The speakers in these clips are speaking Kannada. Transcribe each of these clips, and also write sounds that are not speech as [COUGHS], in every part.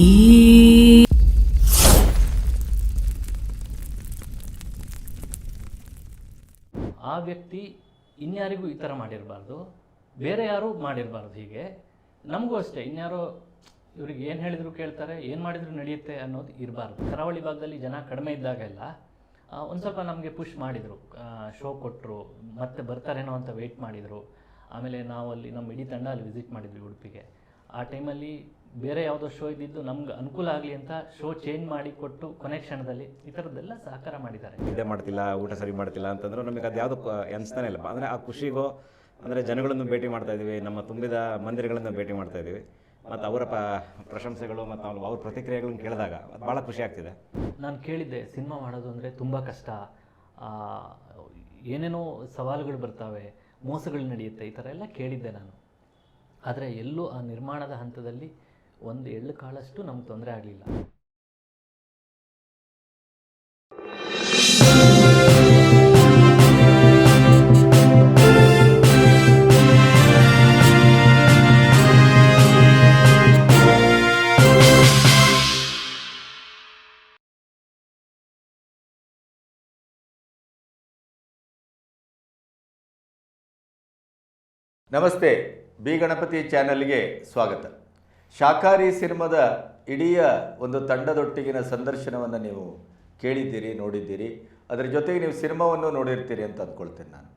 ಈ ಆ ವ್ಯಕ್ತಿ ಇನ್ಯಾರಿಗೂ ಈ ಥರ ಮಾಡಿರಬಾರ್ದು, ಬೇರೆ ಯಾರು ಮಾಡಿರಬಾರ್ದು ಹೀಗೆ. ನಮಗೂ ಅಷ್ಟೇ, ಇನ್ಯಾರೋ ಇವ್ರಿಗೆ ಏನು ಹೇಳಿದ್ರು ಕೇಳ್ತಾರೆ, ಏನು ಮಾಡಿದ್ರು ನಡೆಯುತ್ತೆ ಅನ್ನೋದು ಇರಬಾರ್ದು. ಕರಾವಳಿ ಭಾಗದಲ್ಲಿ ಜನ ಕಡಿಮೆ ಇದ್ದಾಗೆಲ್ಲ ಒಂದು ಸ್ವಲ್ಪ ನಮಗೆ ಪುಷ್ ಮಾಡಿದರು. ಶೋ ಕೊಟ್ಟರು ಮತ್ತೆ ಬರ್ತಾರೇನೋ ಅಂತ ವೆಯ್ಟ್ ಮಾಡಿದರು. ಆಮೇಲೆ ನಾವು ಅಲ್ಲಿ ನಮ್ಮ ಇಡೀ ತಂಡ ಅಲ್ಲಿ ವಿಸಿಟ್ ಮಾಡಿದ್ವಿ ಉಡುಪಿಗೆ. ಆ ಟೈಮಲ್ಲಿ ಬೇರೆ ಯಾವುದೋ ಶೋ ಇದ್ದಿದ್ದು ನಮ್ಗೆ ಅನುಕೂಲ ಆಗಲಿ ಅಂತ ಶೋ ಚೇಂಜ್ ಮಾಡಿ ಕೊಟ್ಟು ಕೊನೆ ಕ್ಷಣದಲ್ಲಿ ಈ ಥರದ್ದೆಲ್ಲ ಸಹಕಾರ ಮಾಡಿದ್ದಾರೆ. ಇದೇ ಮಾಡ್ತಿಲ್ಲ ಊಟ ಸರಿ ಮಾಡ್ತಿಲ್ಲ ಅಂತಂದ್ರೆ ನಮಗೆ ಅದು ಯಾವುದು ಅನಿಸ್ತಾನೆ ಇಲ್ಲ. ಅಂದರೆ ಆ ಖುಷಿಗೋ ಅಂದರೆ ಜನಗಳನ್ನು ಭೇಟಿ ಮಾಡ್ತಾ ಇದ್ದೀವಿ ನಮ್ಮ ತುಂಬಿದ ಮಂದಿರಗಳನ್ನು ಭೇಟಿ ಮಾಡ್ತಾ ಇದ್ದೀವಿ. ಮತ್ತು ಅವರ ಪ ಪ್ರಶಂಸೆಗಳು ಮತ್ತು ಅವ್ರು ಅವ್ರ ಪ್ರತಿಕ್ರಿಯೆಗಳನ್ನು ಕೇಳಿದಾಗ ಅದು ಭಾಳ ಖುಷಿ ಆಗ್ತಿದೆ. ನಾನು ಕೇಳಿದ್ದೆ ಸಿನಿಮಾ ಮಾಡೋದು ಅಂದರೆ ತುಂಬ ಕಷ್ಟ. ಏನೇನೋ ಸವಾಲುಗಳು ಬರ್ತವೆ ಮೋಸಗಳು ನಡೆಯುತ್ತೆ ಈ ಥರ ಎಲ್ಲ ಕೇಳಿದ್ದೆ ನಾನು. ಆದರೆ ಎಲ್ಲೂ ಆ ನಿರ್ಮಾಣದ ಹಂತದಲ್ಲಿ ಒಂದು ಎಳ್ಳು ಕಾಳಷ್ಟು ನಮ್ಗೆ ತೊಂದರೆ ಆಗಲಿಲ್ಲ. ನಮಸ್ತೆ. ಬಿ ಗಣಪತಿ ಚಾನೆಲ್ಗೆ ಸ್ವಾಗತ. ಶಾಕಾರಿ ಸಿನಿಮಾದ ಇಡೀ ಒಂದು ತಂಡದೊಟ್ಟಿಗಿನ ಸಂದರ್ಶನವನ್ನು ನೀವು ಕೇಳಿದ್ದೀರಿ, ನೋಡಿದ್ದೀರಿ. ಅದರ ಜೊತೆಗೆ ನೀವು ಸಿನಿಮಾವನ್ನು ನೋಡಿರ್ತೀರಿ ಅಂತ ಅಂದ್ಕೊಳ್ತೇನೆ ನಾನು.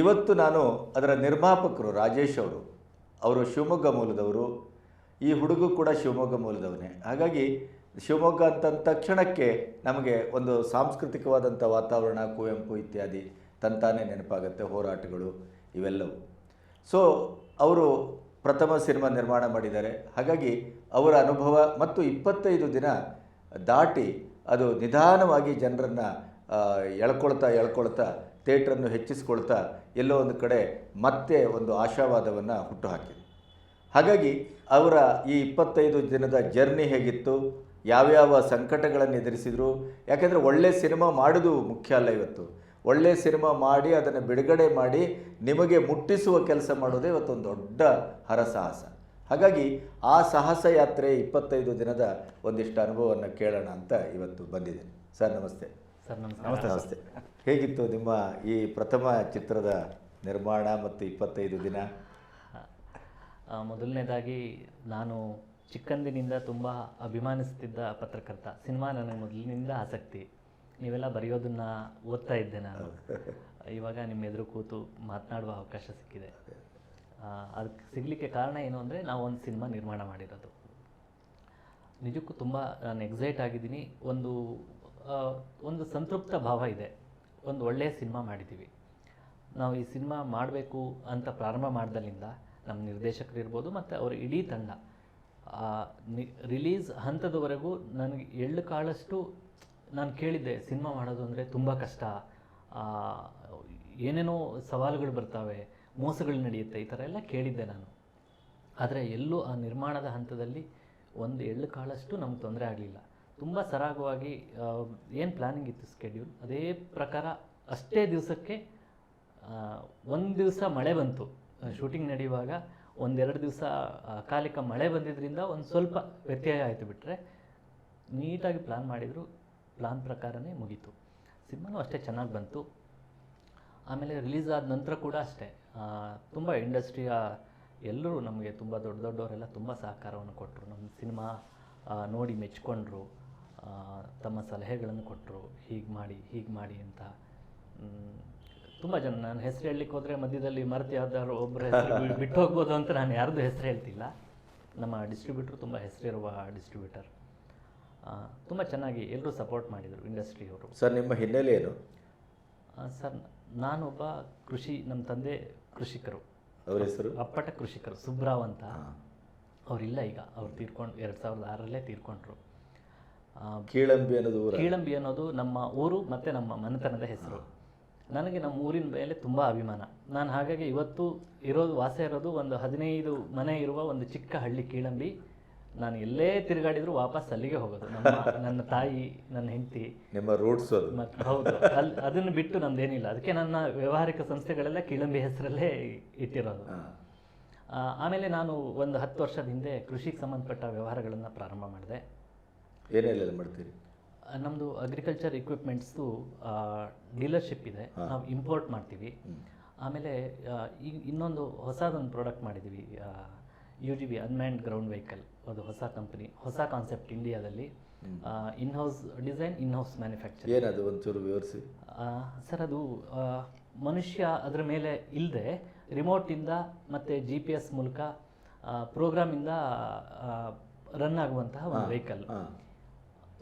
ಇವತ್ತು ನಾನು ಅದರ ನಿರ್ಮಾಪಕರು ರಾಜೇಶ್ ಅವರು ಅವರು ಶಿವಮೊಗ್ಗ ಮೂಲದವರು, ಈ ಹುಡುಗ ಕೂಡ ಶಿವಮೊಗ್ಗ ಮೂಲದವನೇ. ಹಾಗಾಗಿ ಶಿವಮೊಗ್ಗ ಅಂತ ಅಂದ ತಕ್ಷಣಕ್ಕೆ ನಮಗೆ ಒಂದು ಸಾಂಸ್ಕೃತಿಕವಾದಂಥ ವಾತಾವರಣ, ಕುವೆಂಪು ಇತ್ಯಾದಿ ತಂತಾನೇ ನೆನಪಾಗುತ್ತೆ, ಹೋರಾಟಗಳು ಇವೆಲ್ಲವು. ಸೊ ಅವರು ಪ್ರಥಮ ಸಿನಿಮಾ ನಿರ್ಮಾಣ ಮಾಡಿದ್ದಾರೆ. ಹಾಗಾಗಿ ಅವರ ಅನುಭವ ಮತ್ತು ಇಪ್ಪತ್ತೈದು ದಿನ ದಾಟಿ ಅದು ನಿಧಾನವಾಗಿ ಜನರನ್ನು ಎಳ್ಕೊಳ್ತಾ ಎಳ್ಕೊಳ್ತಾ, ಥಿಯೇಟ್ರನ್ನು ಹೆಚ್ಚಿಸ್ಕೊಳ್ತಾ ಎಲ್ಲೋ ಒಂದು ಕಡೆ ಮತ್ತೆ ಒಂದು ಆಶಾವಾದವನ್ನು ಹುಟ್ಟುಹಾಕಿದೆ. ಹಾಗಾಗಿ ಅವರ ಈ ಇಪ್ಪತ್ತೈದು ದಿನದ ಜರ್ನಿ ಹೇಗಿತ್ತು, ಯಾವ್ಯಾವ ಸಂಕಟಗಳನ್ನು ಎದುರಿಸಿದರು ಯಾಕೆಂದರೆ ಒಳ್ಳೆ ಸಿನಿಮಾ ಮಾಡೋದು ಮುಖ್ಯ ಅಲ್ಲ ಇವತ್ತು. ಒಳ್ಳೆ ಸಿನಿಮಾ ಮಾಡಿ ಅದನ್ನು ಬಿಡುಗಡೆ ಮಾಡಿ ನಿಮಗೆ ಮುಟ್ಟಿಸುವ ಕೆಲಸ ಮಾಡೋದೇ ಇವತ್ತೊಂದು ದೊಡ್ಡ ಹರಸಾಹಸ. ಹಾಗಾಗಿ ಆ ಸಾಹಸ ಯಾತ್ರೆ ಇಪ್ಪತ್ತೈದು ದಿನದ ಒಂದಿಷ್ಟು ಅನುಭವವನ್ನು ಕೇಳೋಣ ಅಂತ ಇವತ್ತು ಬಂದಿದ್ದೀನಿ. ಸರ್ ನಮಸ್ತೆ. ಸರ್ ನಮಸ್ಕಾರ ನಮಸ್ತೆ ನಮಸ್ತೆ. ಹೇಗಿತ್ತು ನಿಮ್ಮ ಈ ಪ್ರಥಮ ಚಿತ್ರದ ನಿರ್ಮಾಣ ಮತ್ತು ಇಪ್ಪತ್ತೈದು ದಿನ? ಮೊದಲನೇದಾಗಿ ನಾನು ಚಿಕ್ಕಂದಿನಿಂದ ತುಂಬ ಅಭಿಮಾನಿಸ್ತಿದ್ದ ಪತ್ರಕರ್ತ. ಸಿನಿಮಾ ನನಗೆ ಮೊದಲಿನಿಂದ ಆಸಕ್ತಿ. ನೀವೆಲ್ಲ ಬರೆಯೋದನ್ನ ಓದ್ತಾ ಇದ್ದೆ ನಾನು. ಇವಾಗ ನಿಮ್ಮ ಎದುರು ಕೂತು ಮಾತನಾಡುವ ಅವಕಾಶ ಸಿಕ್ಕಿದೆ. ಅದಕ್ಕೆ ಸಿಗಲಿಕ್ಕೆ ಕಾರಣ ಏನು ಅಂದರೆ ನಾವು ಒಂದು ಸಿನಿಮಾ ನಿರ್ಮಾಣ ಮಾಡಿರೋದು. ನಿಜಕ್ಕೂ ತುಂಬ ನಾನು ಎಕ್ಸೈಟ್ ಆಗಿದ್ದೀನಿ. ಒಂದು ಒಂದು ಸಂತೃಪ್ತ ಭಾವ ಇದೆ. ಒಂದು ಒಳ್ಳೆಯ ಸಿನಿಮಾ ಮಾಡಿದ್ದೀವಿ ನಾವು ಈ ಸಿನಿಮಾ ಮಾಡಬೇಕು ಅಂತ ಪ್ರಾರಂಭ ಮಾಡ್ದಲ್ಲಿಂದ ನಮ್ಮ ನಿರ್ದೇಶಕರು ಇರ್ಬೋದು ಮತ್ತು ಅವರ ಇಡೀ ತಂಡ ರಿಲೀಸ್ ಹಂತದವರೆಗೂ ನನಗೆ ಎಳ್ಳು ಕಾಳಷ್ಟು ನಾನು ಕೇಳಿದ್ದೆ, ಸಿನಿಮಾ ಮಾಡೋದು ಅಂದರೆ ತುಂಬ ಕಷ್ಟ. ಏನೇನೋ ಸವಾಲುಗಳು ಬರ್ತವೆ, ಮೋಸಗಳು ನಡೆಯುತ್ತೆ, ಈ ಥರ ಎಲ್ಲ ಕೇಳಿದ್ದೆ ನಾನು. ಆದರೆ ಎಲ್ಲೂ ಆ ನಿರ್ಮಾಣದ ಹಂತದಲ್ಲಿ ಒಂದು ಎಳ್ಳು ಕಾಳಷ್ಟು ನಮ್ಗೆ ತೊಂದರೆ ಆಗಲಿಲ್ಲ. ತುಂಬ ಸರಾಗವಾಗಿ ಏನು ಪ್ಲ್ಯಾನಿಂಗ್ ಇತ್ತು ಸ್ಕೆಡ್ಯೂಲ್ ಅದೇ ಪ್ರಕಾರ ಅಷ್ಟೇ ದಿವಸಕ್ಕೆ ಒಂದು ದಿವಸ ಮಳೆ ಬಂತು. ಶೂಟಿಂಗ್ ನಡೆಯುವಾಗ ಒಂದೆರಡು ದಿವಸ ಅಕಾಲಿಕ ಮಳೆ ಬಂದಿದ್ದರಿಂದ ಒಂದು ಸ್ವಲ್ಪ ವ್ಯತ್ಯಯ ಆಯಿತು ಬಿಟ್ಟರೆ ನೀಟಾಗಿ ಪ್ಲ್ಯಾನ್ ಮಾಡಿದರು. ಪ್ಲ್ಯಾನ್ ಪ್ರಕಾರನೇ ಮುಗೀತು. ಸಿನಿಮಾನೂ ಅಷ್ಟೇ ಚೆನ್ನಾಗಿ ಬಂತು. ಆಮೇಲೆ ರಿಲೀಸ್ ಆದ ನಂತರ ಕೂಡ ಅಷ್ಟೇ. ತುಂಬ ಇಂಡಸ್ಟ್ರಿಯ ಎಲ್ಲರೂ ನಮಗೆ ತುಂಬ ದೊಡ್ಡ ದೊಡ್ಡವರೆಲ್ಲ ತುಂಬ ಸಹಕಾರವನ್ನು ಕೊಟ್ಟರು ನಮ್ಮ ಸಿನಿಮಾ ನೋಡಿ ಮೆಚ್ಕೊಂಡ್ರು. ತಮ್ಮ ಸಲಹೆಗಳನ್ನು ಕೊಟ್ಟರು ಹೀಗೆ ಮಾಡಿ ಹೀಗೆ ಮಾಡಿ ಅಂತ. ತುಂಬ ಜನ. ನಾನು ಹೆಸರು ಹೇಳಲಿಕ್ಕೆ ಹೋದರೆ ಮಧ್ಯದಲ್ಲಿ ಮರೆತು ಯಾವ್ದಾದ್ರು ಒಬ್ಬರ ಹೆಸರು ಬಿಟ್ಟು ಹೋಗ್ಬೋದು ಅಂತ ನಾನು ಯಾರ್ದು ಹೆಸರು ಹೇಳ್ತಿಲ್ಲ. ನಮ್ಮ ಡಿಸ್ಟ್ರಿಬ್ಯೂಟ್ರು ತುಂಬ ಹೆಸರಿರುವ ಡಿಸ್ಟ್ರಿಬ್ಯೂಟರ್ ತುಂಬ ಚೆನ್ನಾಗಿ ಎಲ್ಲರೂ ಸಪೋರ್ಟ್ ಮಾಡಿದರು ಇಂಡಸ್ಟ್ರಿಯವರು ಸರ್ ನಿಮ್ಮ ಹಿನ್ನೆಲೆ ಏನು? ಸರ್ ನಾನೊಬ್ಬ ಕೃಷಿ ನಮ್ಮ ತಂದೆ ಕೃಷಿಕರು. ಅವ್ರ ಹೆಸರು? ಅಪ್ಪಟ ಕೃಷಿಕರು ಸುಬ್ರಾವ್ ಅಂತ. ಅವರಿಲ್ಲ ಈಗ ಅವ್ರು ತೀರ್ಕೊಂಡು ಎರಡು ಸಾವಿರದ ಆರರಲ್ಲೇ ತೀರ್ಕೊಂಡ್ರು. ಕೀಳಂಬಿ ಅನ್ನೋದು ಕೀಳಂಬಿ ಅನ್ನೋದು ನಮ್ಮ ಊರು ಮತ್ತು ನಮ್ಮ ಮನೆತನದ ಹೆಸರು. ನನಗೆ ನಮ್ಮ ಊರಿನ ಮೇಲೆ ತುಂಬ ಅಭಿಮಾನ. ನಾನು ಹಾಗಾಗಿ ಇವತ್ತು ಇರೋದು ವಾಸ ಇರೋದು ಒಂದು ಹದಿನೈದು ಮನೆ ಇರುವ ಒಂದು ಚಿಕ್ಕ ಹಳ್ಳಿ ಕೀಳಂಬಿ. ನಾನು ಎಲ್ಲೇ ತಿರುಗಾಡಿದ್ರು ವಾಪಸ್ ಅಲ್ಲಿಗೆ ಹೋಗೋದು. ನಮ್ಮ [LAUGHS] ನನ್ನ ತಾಯಿ ನನ್ನ ಹೆಂಡತಿ. ನಿಮ್ಮ ರೂಟ್ಸ್ ಹೌದು. ಅಲ್ಲಿ ಅದನ್ನು ಬಿಟ್ಟು ನಮ್ದೇನಿಲ್ಲ ಅದಕ್ಕೆ ನನ್ನ ವ್ಯವಹಾರಿಕ ಸಂಸ್ಥೆಗಳೆಲ್ಲ ಕಿಳಂಬಿ ಹೆಸರಲ್ಲೇ ಇಟ್ಟಿರೋದು. ಆಮೇಲೆ ನಾನು ಒಂದು ಹತ್ತು ವರ್ಷದ ಹಿಂದೆ ಕೃಷಿಗೆ ಸಂಬಂಧಪಟ್ಟ ವ್ಯವಹಾರಗಳನ್ನು ಪ್ರಾರಂಭ ಮಾಡಿದೆ. ಏನೆಲ್ಲ ಮಾಡ್ತೀರಿ? ನಮ್ಮದು ಅಗ್ರಿಕಲ್ಚರ್ ಇಕ್ವಿಪ್ಮೆಂಟ್ಸ್ದು ಡೀಲರ್ಶಿಪ್ ಇದೆ. ನಾವು ಇಂಪೋರ್ಟ್ ಮಾಡ್ತೀವಿ. ಆಮೇಲೆ ಈ ಇನ್ನೊಂದು ಹೊಸದೊಂದು ಪ್ರಾಡಕ್ಟ್ ಮಾಡಿದ್ದೀವಿ U G B unmanned ground vehicle ಅದು ಹೊಸ ಕಂಪನಿ ಹೊಸ ಕಾನ್ಸೆಪ್ಟ್ ಇಂಡಿಯಾದಲ್ಲಿ in house design in house manufacture ಏನದು ಒಂಚೂರು ವಿವರಿಸಿ? ಸರ್ ಅದು ಮನುಷ್ಯ ಅದರ ಮೇಲೆ ಇಲ್ಲದೆ ರಿಮೋಟಿಂದ ಮತ್ತು ಜಿ ಪಿ ಎಸ್ ಮೂಲಕ ಪ್ರೋಗ್ರಾಮಿಂದ ರನ್ ಆಗುವಂತಹ ಒಂದು ವೆಹಿಕಲ್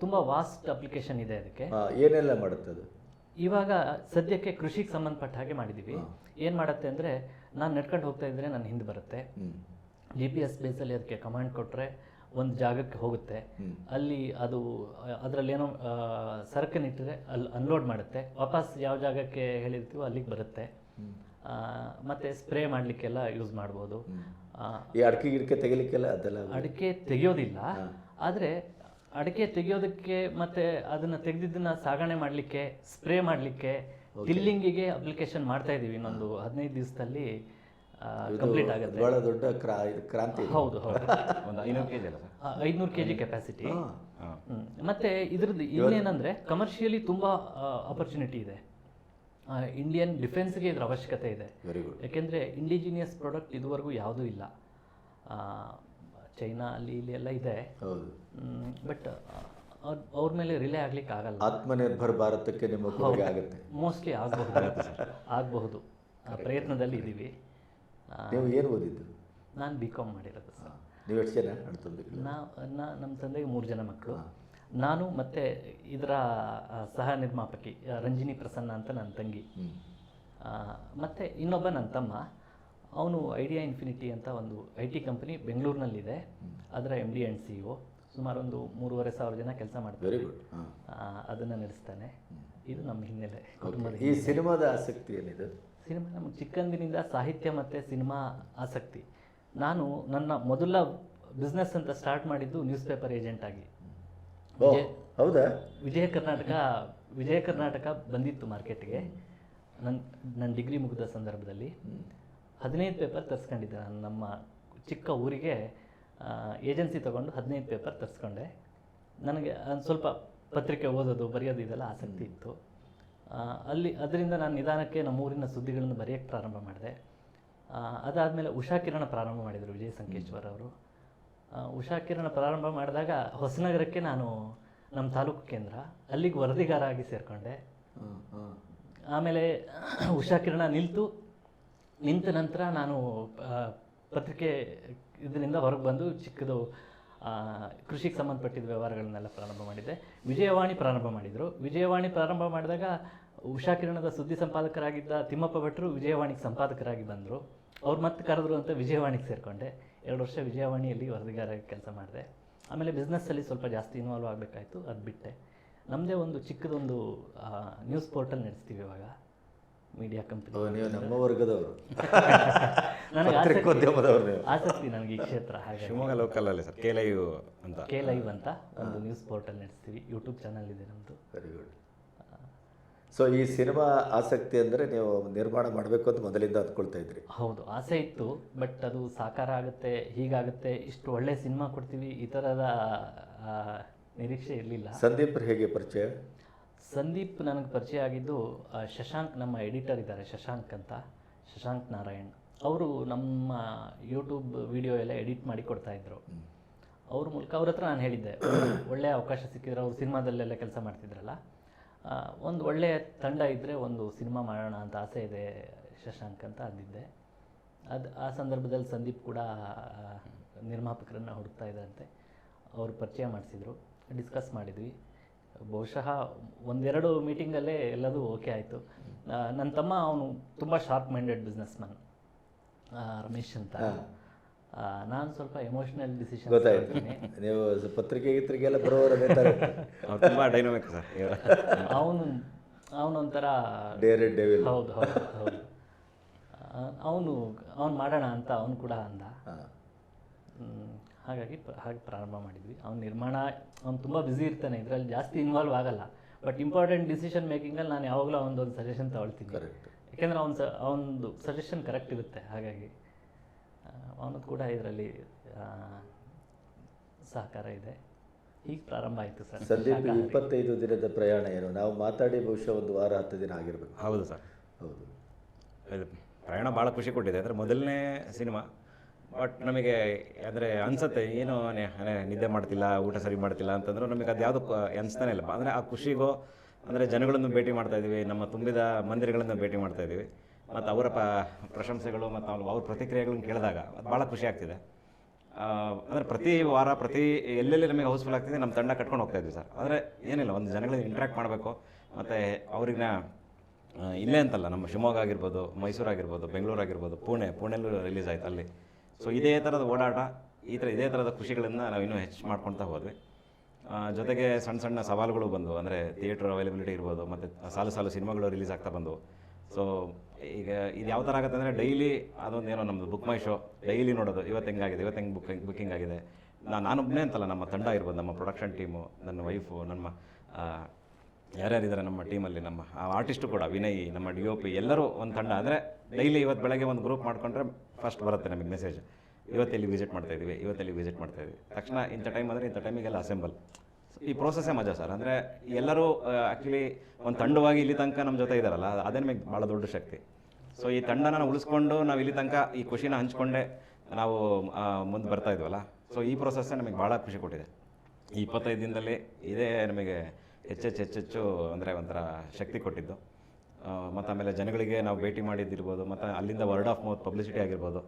ತುಂಬ ವಾಸ್ಟ್ ಅಪ್ಲಿಕೇಶನ್ ಇದೆ ಅದಕ್ಕೆ. ಏನೆಲ್ಲ ಮಾಡುತ್ತೆ ಅದು? ಇವಾಗ ಸದ್ಯಕ್ಕೆ ಕೃಷಿಗೆ ಸಂಬಂಧಪಟ್ಟ ಹಾಗೆ ಮಾಡಿದ್ದೀವಿ ಏನು ಮಾಡುತ್ತೆ ಅಂದರೆ ನಾನು ನಡ್ಕೊಂಡು ಹೋಗ್ತಾ ಇದ್ದರೆ ನಾನು ಹಿಂದೆ ಬರುತ್ತೆ. ಜಿ ಪಿ ಎಸ್ ಬೇಸಲ್ಲಿ ಅದಕ್ಕೆ ಕಮಾಂಡ್ ಕೊಟ್ಟರೆ ಒಂದು ಜಾಗಕ್ಕೆ ಹೋಗುತ್ತೆ. ಅಲ್ಲಿ ಅದು ಅದರಲ್ಲಿ ಏನೋ ಸರಕನ್ನಿಟ್ಟರೆ ಅಲ್ಲಿ ಅನ್ಲೋಡ್ ಮಾಡುತ್ತೆ. ವಾಪಸ್ ಯಾವ ಜಾಗಕ್ಕೆ ಹೇಳಿರ್ತೀವೋ ಅಲ್ಲಿಗೆ ಬರುತ್ತೆ. ಮತ್ತು ಸ್ಪ್ರೇ ಮಾಡಲಿಕ್ಕೆಲ್ಲ ಯೂಸ್ ಮಾಡ್ಬೋದು. ಈ ಅಡಿಕೆ ಗಿಡಕೆ ತೆಗಿಲಿಕ್ಕೆಲ್ಲ ಅದೆಲ್ಲ ಅಡಿಕೆ ತೆಗೆಯೋದಿಲ್ಲ. ಆದರೆ ಅಡಿಕೆ ತೆಗೆಯೋದಕ್ಕೆ ಮತ್ತೆ ಅದನ್ನು ತೆಗೆದಿದ್ದನ್ನ ಸಾಗಣೆ ಮಾಡಲಿಕ್ಕೆ ಸ್ಪ್ರೇ ಮಾಡಲಿಕ್ಕೆ ಟಿಲ್ಲಿಂಗಿಗೆ ಅಪ್ಲಿಕೇಶನ್ ಮಾಡ್ತಾ ಇದೀವಿ ಇನ್ನೊಂದು ಹದಿನೈದು ದಿವಸದಲ್ಲಿ. ಕಂಪ್ಲೀಟ್ ಆಗುತ್ತೆ. ಬಹಳ ದೊಡ್ಡ ಕ್ರಾಂತಿ ಹೌದು ಹೌದು. [LAUGHS] ಒಂದು ಐನೂರು ಕೆ ಜಿ ಅಲ್ಲ ಸರ್? ಐದುನೂರು ಕೆ ಜಿ ಕೆಪಾಸಿಟಿ ಮತ್ತೆ ಇದ್ರದ್ದು ಇನ್ನೇನಂದ್ರೆ ಕಮರ್ಷಿಯಲಿ ತುಂಬಾ ಅಪರ್ಚುನಿಟಿ ಇದೆ. ಇಂಡಿಯನ್ ಡಿಫೆನ್ಸ್ಗೆ ಇದ್ರ ಅವಶ್ಯಕತೆ ಇದೆ. ಯಾಕೆಂದ್ರೆ ಗುಡ್ ಯಾಕೆಂದರೆ ಇಂಡಿಜಿನಿಯಸ್ ಪ್ರಾಡಕ್ಟ್ ಇದುವರೆಗೂ ಯಾವುದೂ ಇಲ್ಲ. ಚೈನಾ ಅಲ್ಲಿ ಇಲ್ಲಿ ಎಲ್ಲ ಇದೆ. ಹೌದು. ಬಟ್ ಅವ್ರ ಮೇಲೆ ರಿಲೇ ಆಗ್ಲಿಕ್ಕೆ ಆಗಲ್ಲ. ಆತ್ಮನಿರ್ಭರ್ ಭಾರತಕ್ಕೆ ನಿಮ್ಮ ಆಗುತ್ತೆ. ಮೋಸ್ಟ್ಲಿ ಆಗಬಹುದು. [LAUGHS] ಆಗಬಹುದು. ಆ ಪ್ರಯತ್ನದಲ್ಲಿ ಇದ್ದೀವಿ ನೀವು ಏನು ಓದಿದ್ದು? ನಾನು ಬಿ ಕಾಮ್ ಮಾಡಿರೋದು ಸರ್. ನೀವು ಎಷ್ಟು ಜನ ನಾ ನಮ್ಮ ತಂದೆಗೆ ಮೂರು ಜನ ಮಕ್ಕಳು. ನಾನು ಮತ್ತೆ ಇದರ ಸಹ ನಿರ್ಮಾಪಕಿ ರಂಜಿನಿ ಪ್ರಸನ್ನ ಅಂತ ನನ್ನ ತಂಗಿ. ಮತ್ತು ಇನ್ನೊಬ್ಬ ನನ್ನ ತಮ್ಮ. ಅವನು ಐಡಿಯಾ ಇನ್ಫಿನಿಟಿ ಅಂತ ಒಂದು ಐ ಟಿ ಕಂಪ್ನಿ ಬೆಂಗಳೂರಿನಲ್ಲಿದೆ. ಅದರ M D and C O ಸುಮಾರು ಒಂದು ಮೂರುವರೆ ಸಾವಿರ ಜನ ಕೆಲಸ ಮಾಡ್ತಾರೆ ಅದನ್ನು ನಡೆಸ್ತಾನೆ. ಇದು ನಮ್ಮ ಹಿನ್ನೆಲೆ. ಕುಟುಂಬದ ಈ ಸಿನಿಮಾದ ಆಸಕ್ತಿ ಏನಿದೆ? ಸಿನಿಮಾ ನಮ್ಮ ಚಿಕ್ಕಂದಿನಿಂದ ಸಾಹಿತ್ಯ ಮತ್ತು ಸಿನಿಮಾ ಆಸಕ್ತಿ. ನಾನು ನನ್ನ ಮೊದಲ ಬಿಸ್ನೆಸ್ ಅಂತ ಸ್ಟಾರ್ಟ್ ಮಾಡಿದ್ದು ನ್ಯೂಸ್ ಪೇಪರ್ ಏಜೆಂಟ್ ಆಗಿ ಹೌದಾ? ವಿಜಯ ಕರ್ನಾಟಕ ವಿಜಯ ಕರ್ನಾಟಕ ಬಂದಿತ್ತು ಮಾರ್ಕೆಟ್ಗೆ ನನ್ನ ನನ್ನ ಡಿಗ್ರಿ ಮುಗಿದ ಸಂದರ್ಭದಲ್ಲಿ. ಹದಿನೈದು ಪೇಪರ್ ತರಿಸ್ಕೊಂಡಿದ್ದೆ ನಾನು ನಮ್ಮ ಚಿಕ್ಕ ಊರಿಗೆ ಏಜೆನ್ಸಿ ತೊಗೊಂಡು ಹದಿನೈದು ಪೇಪರ್ ತರಿಸ್ಕೊಂಡೆ. ನನಗೆ ಒಂದು ಸ್ವಲ್ಪ ಪತ್ರಿಕೆ ಓದೋದು ಬರೆಯೋದು ಇದೆಲ್ಲ ಆಸಕ್ತಿ ಇತ್ತು. ಅಲ್ಲಿ ಅದರಿಂದ ನಾನು ನಿಧಾನಕ್ಕೆ ನಮ್ಮೂರಿನ ಸುದ್ದಿಗಳನ್ನು ಬರೆಯೋಕ್ಕೆ ಪ್ರಾರಂಭ ಮಾಡಿದೆ. ಅದಾದಮೇಲೆ ಉಷಾ ಕಿರಣ ಪ್ರಾರಂಭ ಮಾಡಿದರು ವಿಜಯ ಸಂಕೇಶ್ವರ್ ಅವರು. ಉಷಾ ಕಿರಣ ಪ್ರಾರಂಭ ಮಾಡಿದಾಗ ಹೊಸನಗರಕ್ಕೆ ನಾನು ನಮ್ಮ ತಾಲೂಕು ಕೇಂದ್ರ ಅಲ್ಲಿಗೆ ವರದಿಗಾರ ಆಗಿ ಸೇರಿಕೊಂಡೆ. ಆಮೇಲೆ [COUGHS] ಉಷಾ ಕಿರಣ ನಿಲ್ತು. ನಿಂತ ನಂತರ ನಾನು ಪತ್ರಿಕೆ ಇದರಿಂದ ಹೊರಗೆ ಬಂದು ಚಿಕ್ಕದು ಕೃಷಿಗೆ ಸಂಬಂಧಪಟ್ಟಿದ್ದ ವ್ಯವಹಾರಗಳನ್ನೆಲ್ಲ ಪ್ರಾರಂಭ ಮಾಡಿದ್ದೆ. ವಿಜಯವಾಣಿ ಪ್ರಾರಂಭ ಮಾಡಿದರು. ವಿಜಯವಾಣಿ ಪ್ರಾರಂಭ ಮಾಡಿದಾಗ ಉಷಾ ಕಿರಣದ ಸುದ್ದಿ ಸಂಪಾದಕರಾಗಿದ್ದ ತಿಮ್ಮಪ್ಪ ಭಟ್ರು ವಿಜಯವಾಣಿಗೆ ಸಂಪಾದಕರಾಗಿ ಬಂದರು. ಅವ್ರು ಮತ್ತೆ ಕರೆದ್ರು ಅಂತ ವಿಜಯವಾಣಿಗೆ ಸೇರಿಕೊಂಡೆ. ಎರಡು ವರ್ಷ ವಿಜಯವಾಣಿಯಲ್ಲಿ ವರದಿಗಾರಾಗಿ ಕೆಲಸ ಮಾಡಿದೆ. ಆಮೇಲೆ ಬಿಸ್ನೆಸ್ಸಲ್ಲಿ ಸ್ವಲ್ಪ ಜಾಸ್ತಿ ಇನ್ವಾಲ್ವ್ ಆಗಬೇಕಾಯಿತು, ಅದು ಬಿಟ್ಟೆ. ನಮ್ಮದೇ ಒಂದು ಚಿಕ್ಕದೊಂದು ನ್ಯೂಸ್ ಪೋರ್ಟಲ್ ನಡೆಸ್ತೀವಿ ಇವಾಗ. ಮೀಡಿಯಾ ಕಂಪನಿ ಓ ನೀವು ನಮ್ಮ ವರ್ಗದವರು. [LAUGHS] ನನಗೆ ಪತ್ರಿಕೋದ್ಯಮದವ್ರು ಆಸಕ್ತಿ ನನಗೆ ಈ ಕ್ಷೇತ್ರ ಹಾಗೆ ಶಿವಮೊಗ್ಗ ಲೋಕಲಲ್ಲಿ ಸರ್ ಕೆ ಲೈವ್ ಅಂತ. ಕೆ ಲೈವ್ ಅಂತ ಒಂದು ನ್ಯೂಸ್ ಪೋರ್ಟಲ್ ನಡೆಸ್ತೀವಿ ಯೂಟ್ಯೂಬ್ ಚಾನಲ್ ಇದೆ ನಮ್ಮದು ವೆರಿ ಗುಡ್ ಸೊ ಈ ಸಿನಿಮಾ ಆಸಕ್ತಿ ಅಂದರೆ ನೀವು ನಿರ್ಮಾಣ ಮಾಡಬೇಕು ಅಂತ ಮೊದಲಿಂದ ಅಂದ್ಕೊಳ್ತಾ ಇದ್ರಿ. ಹೌದು ಆಸೆ ಇತ್ತು ಬಟ್ ಅದು ಸಾಕಾರ ಆಗುತ್ತೆ ಹೀಗಾಗುತ್ತೆ ಇಷ್ಟು ಒಳ್ಳೆ ಸಿನಿಮಾ ಕೊಡ್ತೀವಿ ಈ ಥರದ ನಿರೀಕ್ಷೆ ಇರಲಿಲ್ಲ. ಸಂದೀಪ್ ಹೇಗೆ ಪರಿಚಯ? ಸಂದೀಪ್ ನನಗೆ ಪರಿಚಯ ಆಗಿದ್ದು ಶಶಾಂಕ್ ನಮ್ಮ ಎಡಿಟರ್ ಇದ್ದಾರೆ ಶಶಾಂಕ್ ಅಂತ ಶಶಾಂಕ್ ನಾರಾಯಣ್. ಅವರು ನಮ್ಮ ಯೂಟ್ಯೂಬ್ ವಿಡಿಯೋ ಎಲ್ಲ ಎಡಿಟ್ ಮಾಡಿ ಕೊಡ್ತಾ ಇದ್ರು. ಅವ್ರ ಮೂಲಕ ಅವ್ರ ಹತ್ರ ನಾನು ಹೇಳಿದ್ದೆ [COUGHS] ಒಳ್ಳೆಯ ಅವಕಾಶ ಸಿಕ್ಕಿದ್ರೆ ಅವ್ರು ಸಿನಿಮಾದಲ್ಲೆಲ್ಲ ಕೆಲಸ ಮಾಡ್ತಿದ್ರಲ್ಲ. ಒಂದು ಒಳ್ಳೆಯ ತಂಡ ಇದ್ದರೆ ಒಂದು ಸಿನಿಮಾ ಮಾಡೋಣ ಅಂತ ಆಸೆ ಇದೆ ಶಶಾಂಕ್ ಅಂತ ಅಂದಿದ್ದೆ. ಅದು ಆ ಸಂದರ್ಭದಲ್ಲಿ ಸಂದೀಪ್ ಕೂಡ ನಿರ್ಮಾಪಕರನ್ನು ಹುಡುಕ್ತಾ ಇದ್ದಂತೆ ಅವರು ಪರಿಚಯ ಮಾಡಿಸಿದ್ರು ಡಿಸ್ಕಸ್ ಮಾಡಿದ್ವಿ. ಬಹುಶಃ ಒಂದೆರಡು ಮೀಟಿಂಗಲ್ಲೇ ಎಲ್ಲದೂ ಓಕೆ ಆಯಿತು. ನನ್ನ ತಮ್ಮ ಅವನು ತುಂಬ sharp minded businessman Ramesh ಅಂತ. ನಾನು ಸ್ವಲ್ಪ ಎಮೋಷನಲ್ ಡಿಸಿಷನ್ ಗೊತ್ತಾಯ್ತು. ನೀವು ಪತ್ರಿಕೆ ಗಿತ್ರಿಗೆಲ್ಲ ಬರೋರು ತುಂಬ ಡೈನಮಿಕ್ ಸರ್ ಅವನು ಅವನೊಂಥರ ಡೇರೆಡ್ ಡೆವಿಲ್ ಹೌದು ಹೌದು ಹೌದು. ಅವನು ಅವನು ಮಾಡೋಣ ಅಂತ ಅವನು ಕೂಡ ಅಂದ. ಹಾಗಾಗಿ ಪ್ರ- ಹಾಗೆ ಪ್ರಾರಂಭ ಮಾಡಿದ್ವಿ. ಅವ್ನು ನಿರ್ಮಾಣ ಅವ್ನು ತುಂಬ ಬ್ಯುಸಿ ಇರ್ತಾನೆ ಇದರಲ್ಲಿ ಜಾಸ್ತಿ ಇನ್ವಾಲ್ವ್ ಆಗಲ್ಲ. ಬಟ್ ಇಂಪಾರ್ಟೆಂಟ್ ಡಿಸಿಷನ್ ಮೇಕಿಂಗಲ್ಲಿ ನಾನು ಯಾವಾಗಲೂ ಒಂದೊಂದು ಸಜೆಷನ್ ತಗೊಳ್ತೀನಿ. ಯಾಕೆಂದರೆ ಯಾಕೆಂದ್ರೆ ಅವ್ನು ಸ ಅವನದು ಸಜೆಷನ್ ಕರೆಕ್ಟ್ ಇರುತ್ತೆ ಹಾಗಾಗಿ ಅವನದು ಕೂಡ ಇದರಲ್ಲಿ ಸಹಕಾರ ಇದೆ. ಹೀಗೆ ಪ್ರಾರಂಭ ಆಯಿತು ಸರ್. ಸಂದೀಪ್. ಇಪ್ಪತ್ತೈದು ದಿನದ ಪ್ರಯಾಣ ಏನು? ನಾವು ಮಾತಾಡಿ ಬಹುಶಃ ಒಂದು ವಾರ ಹತ್ತು ದಿನ ಆಗಿರಬೇಕು. ಹೌದು ಸರ್. ಹೌದು. ಪ್ರಯಾಣ ಭಾಳ ಖುಷಿ ಕೊಟ್ಟಿದೆ. ಅಂದರೆ ಮೊದಲನೇ ಸಿನಿಮಾ ಬಟ್ ನಮಗೆ ಅಂದರೆ ಅನ್ಸುತ್ತೆ, ಏನು ನಿದ್ದೆ ಮಾಡ್ತಿಲ್ಲ, ಊಟ ಸರಿ ಮಾಡ್ತಿಲ್ಲ ಅಂತಂದ್ರೆ ನಮಗೆ ಅದು ಯಾವುದು ಅನಿಸ್ತಾನೆ ಇಲ್ಲ. ಅಂದರೆ ಆ ಖುಷಿಗೋ, ಅಂದರೆ ಜನಗಳನ್ನು ಭೇಟಿ ಮಾಡ್ತಾ ಇದ್ದೀವಿ, ನಮ್ಮ ತುಂಬಿದ ಮಂದಿರಗಳನ್ನು ಭೇಟಿ ಮಾಡ್ತಾ ಇದ್ದೀವಿ. ಮತ್ತು ಅವರ ಪ್ರಶಂಸೆಗಳು ಮತ್ತು ಅವ್ರ ಪ್ರತಿಕ್ರಿಯೆಗಳನ್ನು ಕೇಳಿದಾಗ ಅದು ಭಾಳ ಖುಷಿ ಆಗ್ತಿದೆ. ಅಂದರೆ ಪ್ರತಿ ವಾರ, ಪ್ರತಿ ಎಲ್ಲೆಲ್ಲಿ ನಮಗೆ ಹೌಸ್ಫುಲ್ ಆಗ್ತಿದೆ ನಮ್ಮ ತಂಡ ಕಟ್ಕೊಂಡು ಹೋಗ್ತಾ ಇದ್ವಿ ಸರ್. ಆದರೆ ಏನಿಲ್ಲ, ಒಂದು ಜನಗಳಿಗೆ ಇಂಟ್ರ್ಯಾಕ್ಟ್ ಮಾಡಬೇಕು. ಮತ್ತು ಅವ್ರಿಗಿನ ಇಲ್ಲೇ ಅಂತಲ್ಲ, ನಮ್ಮ ಶಿವಮೊಗ್ಗ ಆಗಿರ್ಬೋದು, ಮೈಸೂರು ಆಗಿರ್ಬೋದು, ಬೆಂಗಳೂರು ಆಗಿರ್ಬೋದು, ಪುಣೆ ಪುಣೆಲ್ಲೂ ರಿಲೀಸ್ ಆಯ್ತು ಅಲ್ಲಿ. ಸೊ ಇದೇ ಥರದ ಓಡಾಟ, ಈ ಥರ ಇದೇ ಥರದ ಖುಷಿಗಳನ್ನು ನಾವು ಇನ್ನೂ ಹೆಚ್ಚು ಮಾಡ್ಕೊಳ್ತಾ ಹೋದ್ವಿ. ಜೊತೆಗೆ ಸಣ್ಣ ಸಣ್ಣ ಸವಾಲುಗಳು ಬಂದವು. ಅಂದರೆ ಥಿಯೇಟ್ರ್ ಅವೈಲಬಿಲಿಟಿ ಇರ್ಬೋದು, ಮತ್ತು ಸಾಲು ಸಾಲು ಸಿನಿಮಾಗಳು ರಿಲೀಸ್ ಆಗ್ತಾ ಬಂದವು. ಸೊ ಈಗ ಇದು ಯಾವ ಥರ ಆಗುತ್ತೆ ಅಂದರೆ ಡೈಲಿ ಅದೊಂದು ಏನೋ ನಮ್ಮದು ಬುಕ್ ಮೈ ಶೋ ಡೈಲಿ ನೋಡೋದು. ಇವತ್ತು ಹೆಂಗಾಗಿದೆ ಇವತ್ತು ಹೆಂಗೆ ಬುಕ್ ಬುಕ್ಕಿಂಗ್ ಆಗಿದೆ. ನಾನು ನಾನೊಬ್ಬನೇ ಅಂತಲ್ಲ, ನಮ್ಮ ತಂಡ ಇರ್ಬೋದು, ನಮ್ಮ ಪ್ರೊಡಕ್ಷನ್ ಟೀಮು ನನ್ನ ವೈಫು ನಮ್ಮ ಯಾರ್ಯಾರಿದ್ದಾರೆ ನಮ್ಮ ಟೀಮಲ್ಲಿ, ನಮ್ಮ ಆರ್ಟಿಸ್ಟು ಕೂಡ, ವಿನಯ್, ನಮ್ಮ ಡಿ ಒ ಪಿ ಎಲ್ಲರೂ ಒಂದು ತಂಡ. ಅಂದರೆ ಡೈಲಿ ಇವತ್ತು ಬೆಳಗ್ಗೆ ಒಂದು ಗ್ರೂಪ್ ಮಾಡ್ಕೊಂಡ್ರೆ ಫಸ್ಟ್ ಬರುತ್ತೆ ನಮಗೆ ಮೆಸೇಜ್ ಇವತ್ತೆಲ್ಲಿ ವಿಸಿಟ್ ಮಾಡ್ತಾ ಇದ್ದೀವಿ ಇವತ್ತೆಲ್ಲಿ ವಿಸಿಟ್ ಮಾಡ್ತಾ ಇದ್ದೀವಿ ತಕ್ಷಣ ಇಂಥ ಟೈಮ್ ಅಂದರೆ ಇಂಥ ಟೈಮಿಗೆಲ್ಲ ಅಸೆಂಬಲ್ ಈ ಪ್ರೋಸೆಸ್ಸೇ ಮಜಾ ಸರ್. ಅಂದರೆ ಎಲ್ಲರೂ ಆ್ಯಕ್ಚುಲಿ ಒಂದು ತಂಡವಾಗಿ ಇಲ್ಲಿ ತನಕ ನಮ್ಮ ಜೊತೆ ಇದ್ದಾರಲ್ಲ ಅದೇ ನಮಗೆ ಭಾಳ ದೊಡ್ಡ ಶಕ್ತಿ. ಸೊ ಈ ತಂಡನ ಉಳಿಸ್ಕೊಂಡು ನಾವು ಇಲ್ಲಿ ತನಕ ಈ ಖುಷಿನ ಹಂಚ್ಕೊಂಡೆ ನಾವು ಮುಂದೆ ಬರ್ತಾ ಇದ್ವಲ್ಲ. ಸೊ ಈ ಪ್ರೋಸೆಸ್ಸೇ ನಮಗೆ ಭಾಳ ಖುಷಿ ಕೊಟ್ಟಿದೆ. ಈ ಇಪ್ಪತ್ತೈದು ದಿನದಲ್ಲಿ ಇದೇ ನಮಗೆ ಹೆಚ್ಚೆಚ್ಚು ಹೆಚ್ಚೆಚ್ಚು ಅಂದರೆ ಒಂಥರ ಶಕ್ತಿ ಕೊಟ್ಟಿದ್ದು. ಮತ್ತು ಆಮೇಲೆ ಜನಗಳಿಗೆ ನಾವು ಭೇಟಿ ಮಾಡಿದ್ದಿರ್ಬೋದು, ಮತ್ತು ಅಲ್ಲಿಂದ ವರ್ಡ್ ಆಫ್ ಮೌತ್ ಪಬ್ಲಿಸಿಟಿ ಆಗಿರ್ಬೋದು.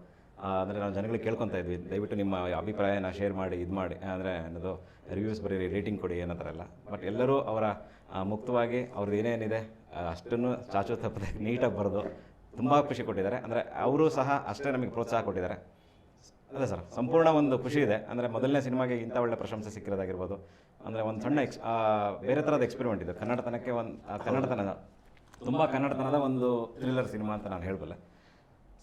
ಅಂದರೆ ನಾವು ಜನಗಳಿಗೆ ಕೇಳ್ಕೊತಾ ಇದ್ವಿ. ದಯವಿಟ್ಟು ನಿಮ್ಮ ಅಭಿಪ್ರಾಯನ ಶೇರ್ ಮಾಡಿ, ಇದು ಮಾಡಿ, ಅಂದರೆ ಅನ್ನೋದು ರಿವ್ಯೂಸ್ ಬರೀರಿ ರೇಟಿಂಗ್ ಕೊಡಿ, ಏನೋ ಥರ ಎಲ್ಲ. ಬಟ್ ಎಲ್ಲರೂ ಅವರ ಮುಕ್ತವಾಗಿ ಅವ್ರದ್ದು ಏನೇನಿದೆ, ಅಷ್ಟನ್ನು ಚಾಚು ತಪ್ಪದೆ ನೀಟಾಗಿ ಬರೆದು ತುಂಬ ಖುಷಿ ಕೊಟ್ಟಿದ್ದಾರೆ. ಅಂದರೆ ಅವರು ಸಹ ಅಷ್ಟೇ ನಮಗೆ ಪ್ರೋತ್ಸಾಹ ಕೊಟ್ಟಿದ್ದಾರೆ. ಅದೇ ಸರ್ ಸಂಪೂರ್ಣ ಒಂದು ಖುಷಿ ಇದೆ. ಅಂದರೆ ಮೊದಲನೇ ಸಿನಿಮಾಗೆ ಇಂಥ ಒಳ್ಳೆ ಪ್ರಶಂಸೆ ಸಿಕ್ಕಿರೋದಾಗಿರ್ಬೋದು. ಅಂದರೆ ಒಂದು ಸಣ್ಣ ಎಕ್ಸ್ ಬೇರೆ ಥರದ ಎಕ್ಸ್ಪೆರಿಮೆಂಟ್ ಇದು. ಕನ್ನಡತನಕ್ಕೆ ಒಂದು ಕನ್ನಡತನದ ತುಂಬ ಕನ್ನಡತನದ ಒಂದು ಥ್ರಿಲ್ಲರ್ ಸಿನಿಮಾ ಅಂತ ನಾನು ಹೇಳಬಲ್ಲೆ.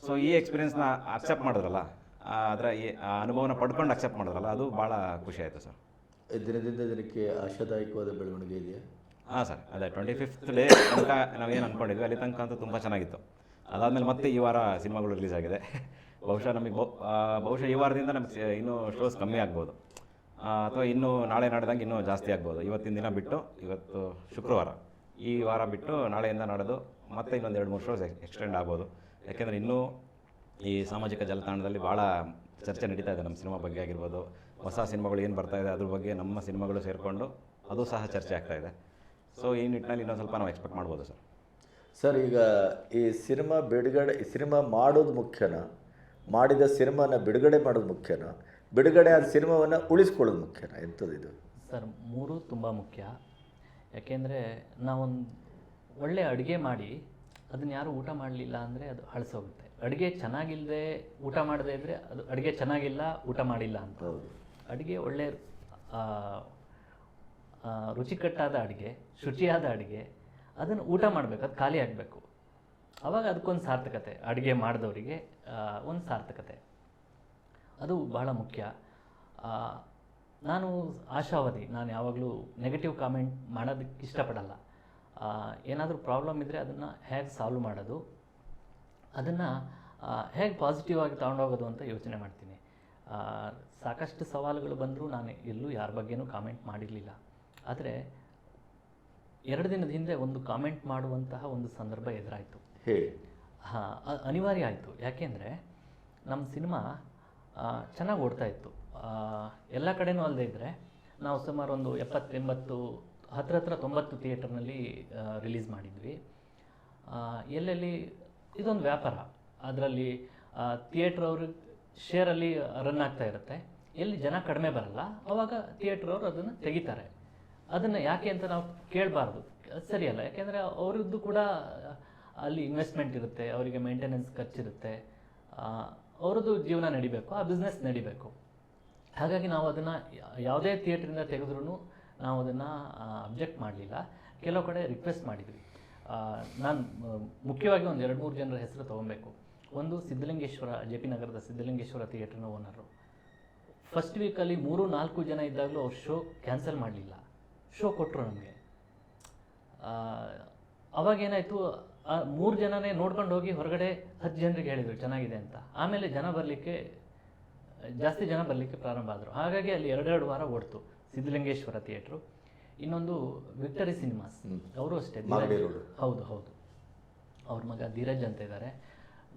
ಸೊ ಈ ಎಕ್ಸ್ಪೀರಿಯನ್ಸ್ನ ಅಕ್ಸೆಪ್ಟ್ ಮಾಡಿದ್ರಲ್ಲ ಅದರ ಈ ಆ ಅನುಭವನ ಪಡ್ಕೊಂಡು ಅಕ್ಸೆಪ್ಟ್ ಮಾಡಿದ್ರಲ್ಲ ಅದು ಭಾಳ ಖುಷಿ ಆಯಿತು ಸರ್. ದಿನದಿಂದ ದಿನಕ್ಕೆ ಆಶಾದಾಯಕವಾದ ಬೆಳವಣಿಗೆ ಇದೆಯಾ? ಹಾಂ ಸರ್ ಅದೇ ಟ್ವೆಂಟಿ ಫಿಫ್ತ್ ಡೇ ತನಕ ನಾವೇನು ಅಂದ್ಕೊಂಡಿದ್ವಿ ಅಲ್ಲಿ ತನಕ ಅಂತೂ ತುಂಬ ಚೆನ್ನಾಗಿತ್ತು. ಅದಾದಮೇಲೆ ಮತ್ತೆ ಈ ವಾರ ಸಿನಿಮಾಗಳು ರಿಲೀಸ್ ಆಗಿದೆ. ಬಹುಶಃ ನಮಗೆ ಬಹು- ಬಹುಶಃ ಈ ವಾರದಿಂದ ನಮಗೆ ಇನ್ನೂ ಶೋಸ್ ಕಮ್ಮಿ ಆಗ್ಬೋದು. ಅಥವಾ ಇನ್ನೂ ನಾಳೆ ನಾಡ್ದಂಗೆ ಇನ್ನೂ ಜಾಸ್ತಿ ಆಗ್ಬೋದು. ಇವತ್ತಿನ ದಿನ ಬಿಟ್ಟು ಇವತ್ತು ಶುಕ್ರವಾರ. ಈ ವಾರ ಬಿಟ್ಟು ನಾಳೆಯಿಂದ ನಡೆದು ಮತ್ತೆ ಇನ್ನೊಂದು ಎರಡು ಮೂರು ಶೋಸ್ ಎಕ್ಸ್ಟೆಂಡ್ ಆಗ್ಬೋದು. ಯಾಕೆಂದರೆ ಇನ್ನೂ ಈ ಸಾಮಾಜಿಕ ಜಾಲತಾಣದಲ್ಲಿ ಭಾಳ ಚರ್ಚೆ ನಡೀತಾ ಇದೆ. ನಮ್ಮ ಸಿನಿಮಾ ಬಗ್ಗೆ ಆಗಿರ್ಬೋದು, ಹೊಸ ಸಿನಿಮಾಗಳು ಏನು ಬರ್ತಾ ಇದೆ, ಅದ್ರ ಬಗ್ಗೆ ನಮ್ಮ ಸಿನಿಮಾಗಳು ಸೇರಿಕೊಂಡು ಅದು ಸಹ ಚರ್ಚೆ ಆಗ್ತಾ ಇದೆ. ಸೊ ಈ ನಿಟ್ಟಿನಲ್ಲಿ ಇನ್ನೊಂದು ಸ್ವಲ್ಪ ನಾವು ಎಕ್ಸ್ಪೆಕ್ಟ್ ಮಾಡ್ಬೋದು ಸರ್. ಸರ್, ಈಗ ಈ ಸಿನಿಮಾ ಬಿಡುಗಡೆ ಸಿನಿಮಾ ಮಾಡೋದು ಮುಖ್ಯನಾ? ಮಾಡಿದ ಸಿನಿಮಾನ ಬಿಡುಗಡೆ ಮಾಡೋದು ಮುಖ್ಯನಾ? ಬಿಡುಗಡೆ ಆದ ಸಿನಿಮಾವನ್ನು ಉಳಿಸ್ಕೊಳ್ಳೋದು ಮುಖ್ಯನಾ? ಎಂಥದ್ದು ಇದು? ಸರ್ ಮೂರು ತುಂಬ ಮುಖ್ಯ. ಯಾಕೆಂದರೆ ನಾವೊಂದು ಒಳ್ಳೆ ಅಡುಗೆ ಮಾಡಿ ಅದನ್ನ ಯಾರು ಊಟ ಮಾಡಲಿಲ್ಲ ಅಂದರೆ ಅದು ಹಳಸೋಗುತ್ತೆ ಅಡುಗೆ ಚೆನ್ನಾಗಿಲ್ಲದೆ ಊಟ ಮಾಡದೇ ಇದ್ದರೆ ಅದು ಅಡುಗೆ ಚೆನ್ನಾಗಿಲ್ಲ ಊಟ ಮಾಡಿಲ್ಲ ಅಂತ. ಅಡುಗೆ ಒಳ್ಳೆ ರುಚಿಕಟ್ಟಾದ ಅಡುಗೆ ಶುಚಿಯಾದ ಅಡುಗೆ ಅದನ್ನು ಊಟ ಮಾಡಬೇಕು ಅದು ಖಾಲಿ ಆಗಬೇಕು. ಆವಾಗ ಅದಕ್ಕೊಂದು ಸಾರ್ಥಕತೆ, ಅಡುಗೆ ಮಾಡಿದವರಿಗೆ ಒಂದು ಸಾರ್ಥಕತೆ. ಅದು ಬಹಳ ಮುಖ್ಯ. ನಾನು ಆಶಾವಾದಿ, ನಾನು ಯಾವಾಗಲೂ ನೆಗೆಟಿವ್ ಕಾಮೆಂಟ್ ಮಾಡೋದಕ್ಕೆ ಇಷ್ಟಪಡಲ್ಲ. ಏನಾದರೂ ಪ್ರಾಬ್ಲಮ್ ಇದ್ದರೆ ಅದನ್ನು ಹೇಗೆ ಸಾಲ್ವ್ ಮಾಡೋದು? ಅದನ್ನು ಹೇಗೆ ಪಾಸಿಟಿವ್ ಆಗಿ ತಗೊಂಡೋಗೋದು ಅಂತ ಯೋಚನೆ ಮಾಡ್ತೀನಿ. ಸಾಕಷ್ಟು ಸವಾಲುಗಳು ಬಂದರೂ ನಾನು ಎಲ್ಲೂ ಯಾರ ಬಗ್ಗೆನೂ ಕಾಮೆಂಟ್ ಮಾಡಿರಲಿಲ್ಲ. ಆದರೆ, ಎರಡು ದಿನದ ಹಿಂದೆ ಒಂದು ಕಾಮೆಂಟ್ ಮಾಡುವಂತಹ ಒಂದು ಸಂದರ್ಭ ಎದುರಾಯಿತು. ಹೇಳಿ ಹಾಂ ಅನಿವಾರ್ಯ ಆಯಿತು. ಯಾಕೆಂದರೆ ನಮ್ಮ ಸಿನಿಮಾ ಚೆನ್ನಾಗಿ ಓಡ್ತಾ ಇತ್ತು. ಎಲ್ಲ ಕಡೆನೂ ಅಲ್ಲದೆ ಇದ್ದರೆ ನಾವು ಸುಮಾರು ಒಂದು ಎಪ್ಪತ್ತೆಂಬತ್ತು ಹತ್ರ ಹತ್ರ ತೊಂಬತ್ತು ಥಿಯೇಟರ್ನಲ್ಲಿ ರಿಲೀಸ್ ಮಾಡಿದ್ವಿ. ಎಲ್ಲೆಲ್ಲಿ, ಇದೊಂದು ವ್ಯಾಪಾರ. ಅದರಲ್ಲಿ ಥಿಯೇಟ್ರ್ ಅವರು ಶೇರಲ್ಲಿ ರನ್ ಆಗ್ತಾ ಇರುತ್ತೆ. ಎಲ್ಲಿ ಜನ ಕಡಿಮೆ ಬರಲ್ಲ, ಅವಾಗ ಥಿಯೇಟ್ರ್ ಅವರು ಅದನ್ನು ತೆಗಿತಾರೆ. ಅದನ್ನು ಯಾಕೆ ಅಂತ ನಾವು ಕೇಳಬಾರ್ದು. ಸರಿಯಲ್ಲ. ಯಾಕೆಂದರೆ ಅವರದ್ದು ಕೂಡ ಅಲ್ಲಿ ಇನ್ವೆಸ್ಟ್ಮೆಂಟ್ ಇರುತ್ತೆ, ಅವರಿಗೆ ಮೇಂಟೆನೆನ್ಸ್ ಖರ್ಚಿರುತ್ತೆ ಅವರದ್ದು ಜೀವನ ನಡಿಬೇಕು, ಆ ಬಿಸ್ನೆಸ್ ನಡಿಬೇಕು. ಹಾಗಾಗಿ ನಾವು ಅದನ್ನು ಯಾವುದೇ ಥಿಯೇಟ್ರಿಂದ ತೆಗೆದ್ರೂ ನಾವು ಅದನ್ನು ಅಬ್ಜೆಕ್ಟ್ ಮಾಡಲಿಲ್ಲ. ಕೆಲವು ಕಡೆ ರಿಕ್ವೆಸ್ಟ್ ಮಾಡಿದ್ವಿ. ನಾನು ಮುಖ್ಯವಾಗಿ ಒಂದು ಎರಡು ಮೂರು ಜನರ ಹೆಸರು ತೊಗೊಬೇಕು. ಒಂದು ಸಿದ್ಧಲಿಂಗೇಶ್ವರ, ಜೆ ಪಿ ನಗರದ ಸಿದ್ಧಲಿಂಗೇಶ್ವರ ಥಿಯೇಟ್ರ್ನ ಓನರು ಫಸ್ಟ್ ವೀಕಲ್ಲಿ ಮೂರು, ನಾಲ್ಕು ಜನ ಇದ್ದಾಗಲೂ ಅವ್ರು ಶೋ ಕ್ಯಾನ್ಸಲ್ ಮಾಡಲಿಲ್ಲ. ಶೋ ಕೊಟ್ಟರು ನಮಗೆ. ಅವಾಗೇನಾಯಿತು ಮೂರು ಜನನೇ ನೋಡ್ಕೊಂಡು ಹೋಗಿ ಹೊರಗಡೆ ಹತ್ತು ಜನರಿಗೆ ಹೇಳಿದರು ಚೆನ್ನಾಗಿದೆ ಅಂತ. ಆಮೇಲೆ ಜನ ಬರಲಿಕ್ಕೆ ಜಾಸ್ತಿ ಜನ ಬರಲಿಕ್ಕೆ ಪ್ರಾರಂಭ ಆದರು. ಹಾಗಾಗಿ ಅಲ್ಲಿ ಎರಡೆರಡು ವಾರ ಓಡ್ತು ಸಿದ್ಧಲಿಂಗೇಶ್ವರ ಥಿಯೇಟ್ರು ಇನ್ನೊಂದು ವಿಕ್ಟರಿ ಸಿನಿಮಾಸ್. ಅವರು ಅಷ್ಟೇ ಹೌದು ಹೌದು. ಅವ್ರ ಮಗ ಧೀರಜ್ ಅಂತ ಇದ್ದಾರೆ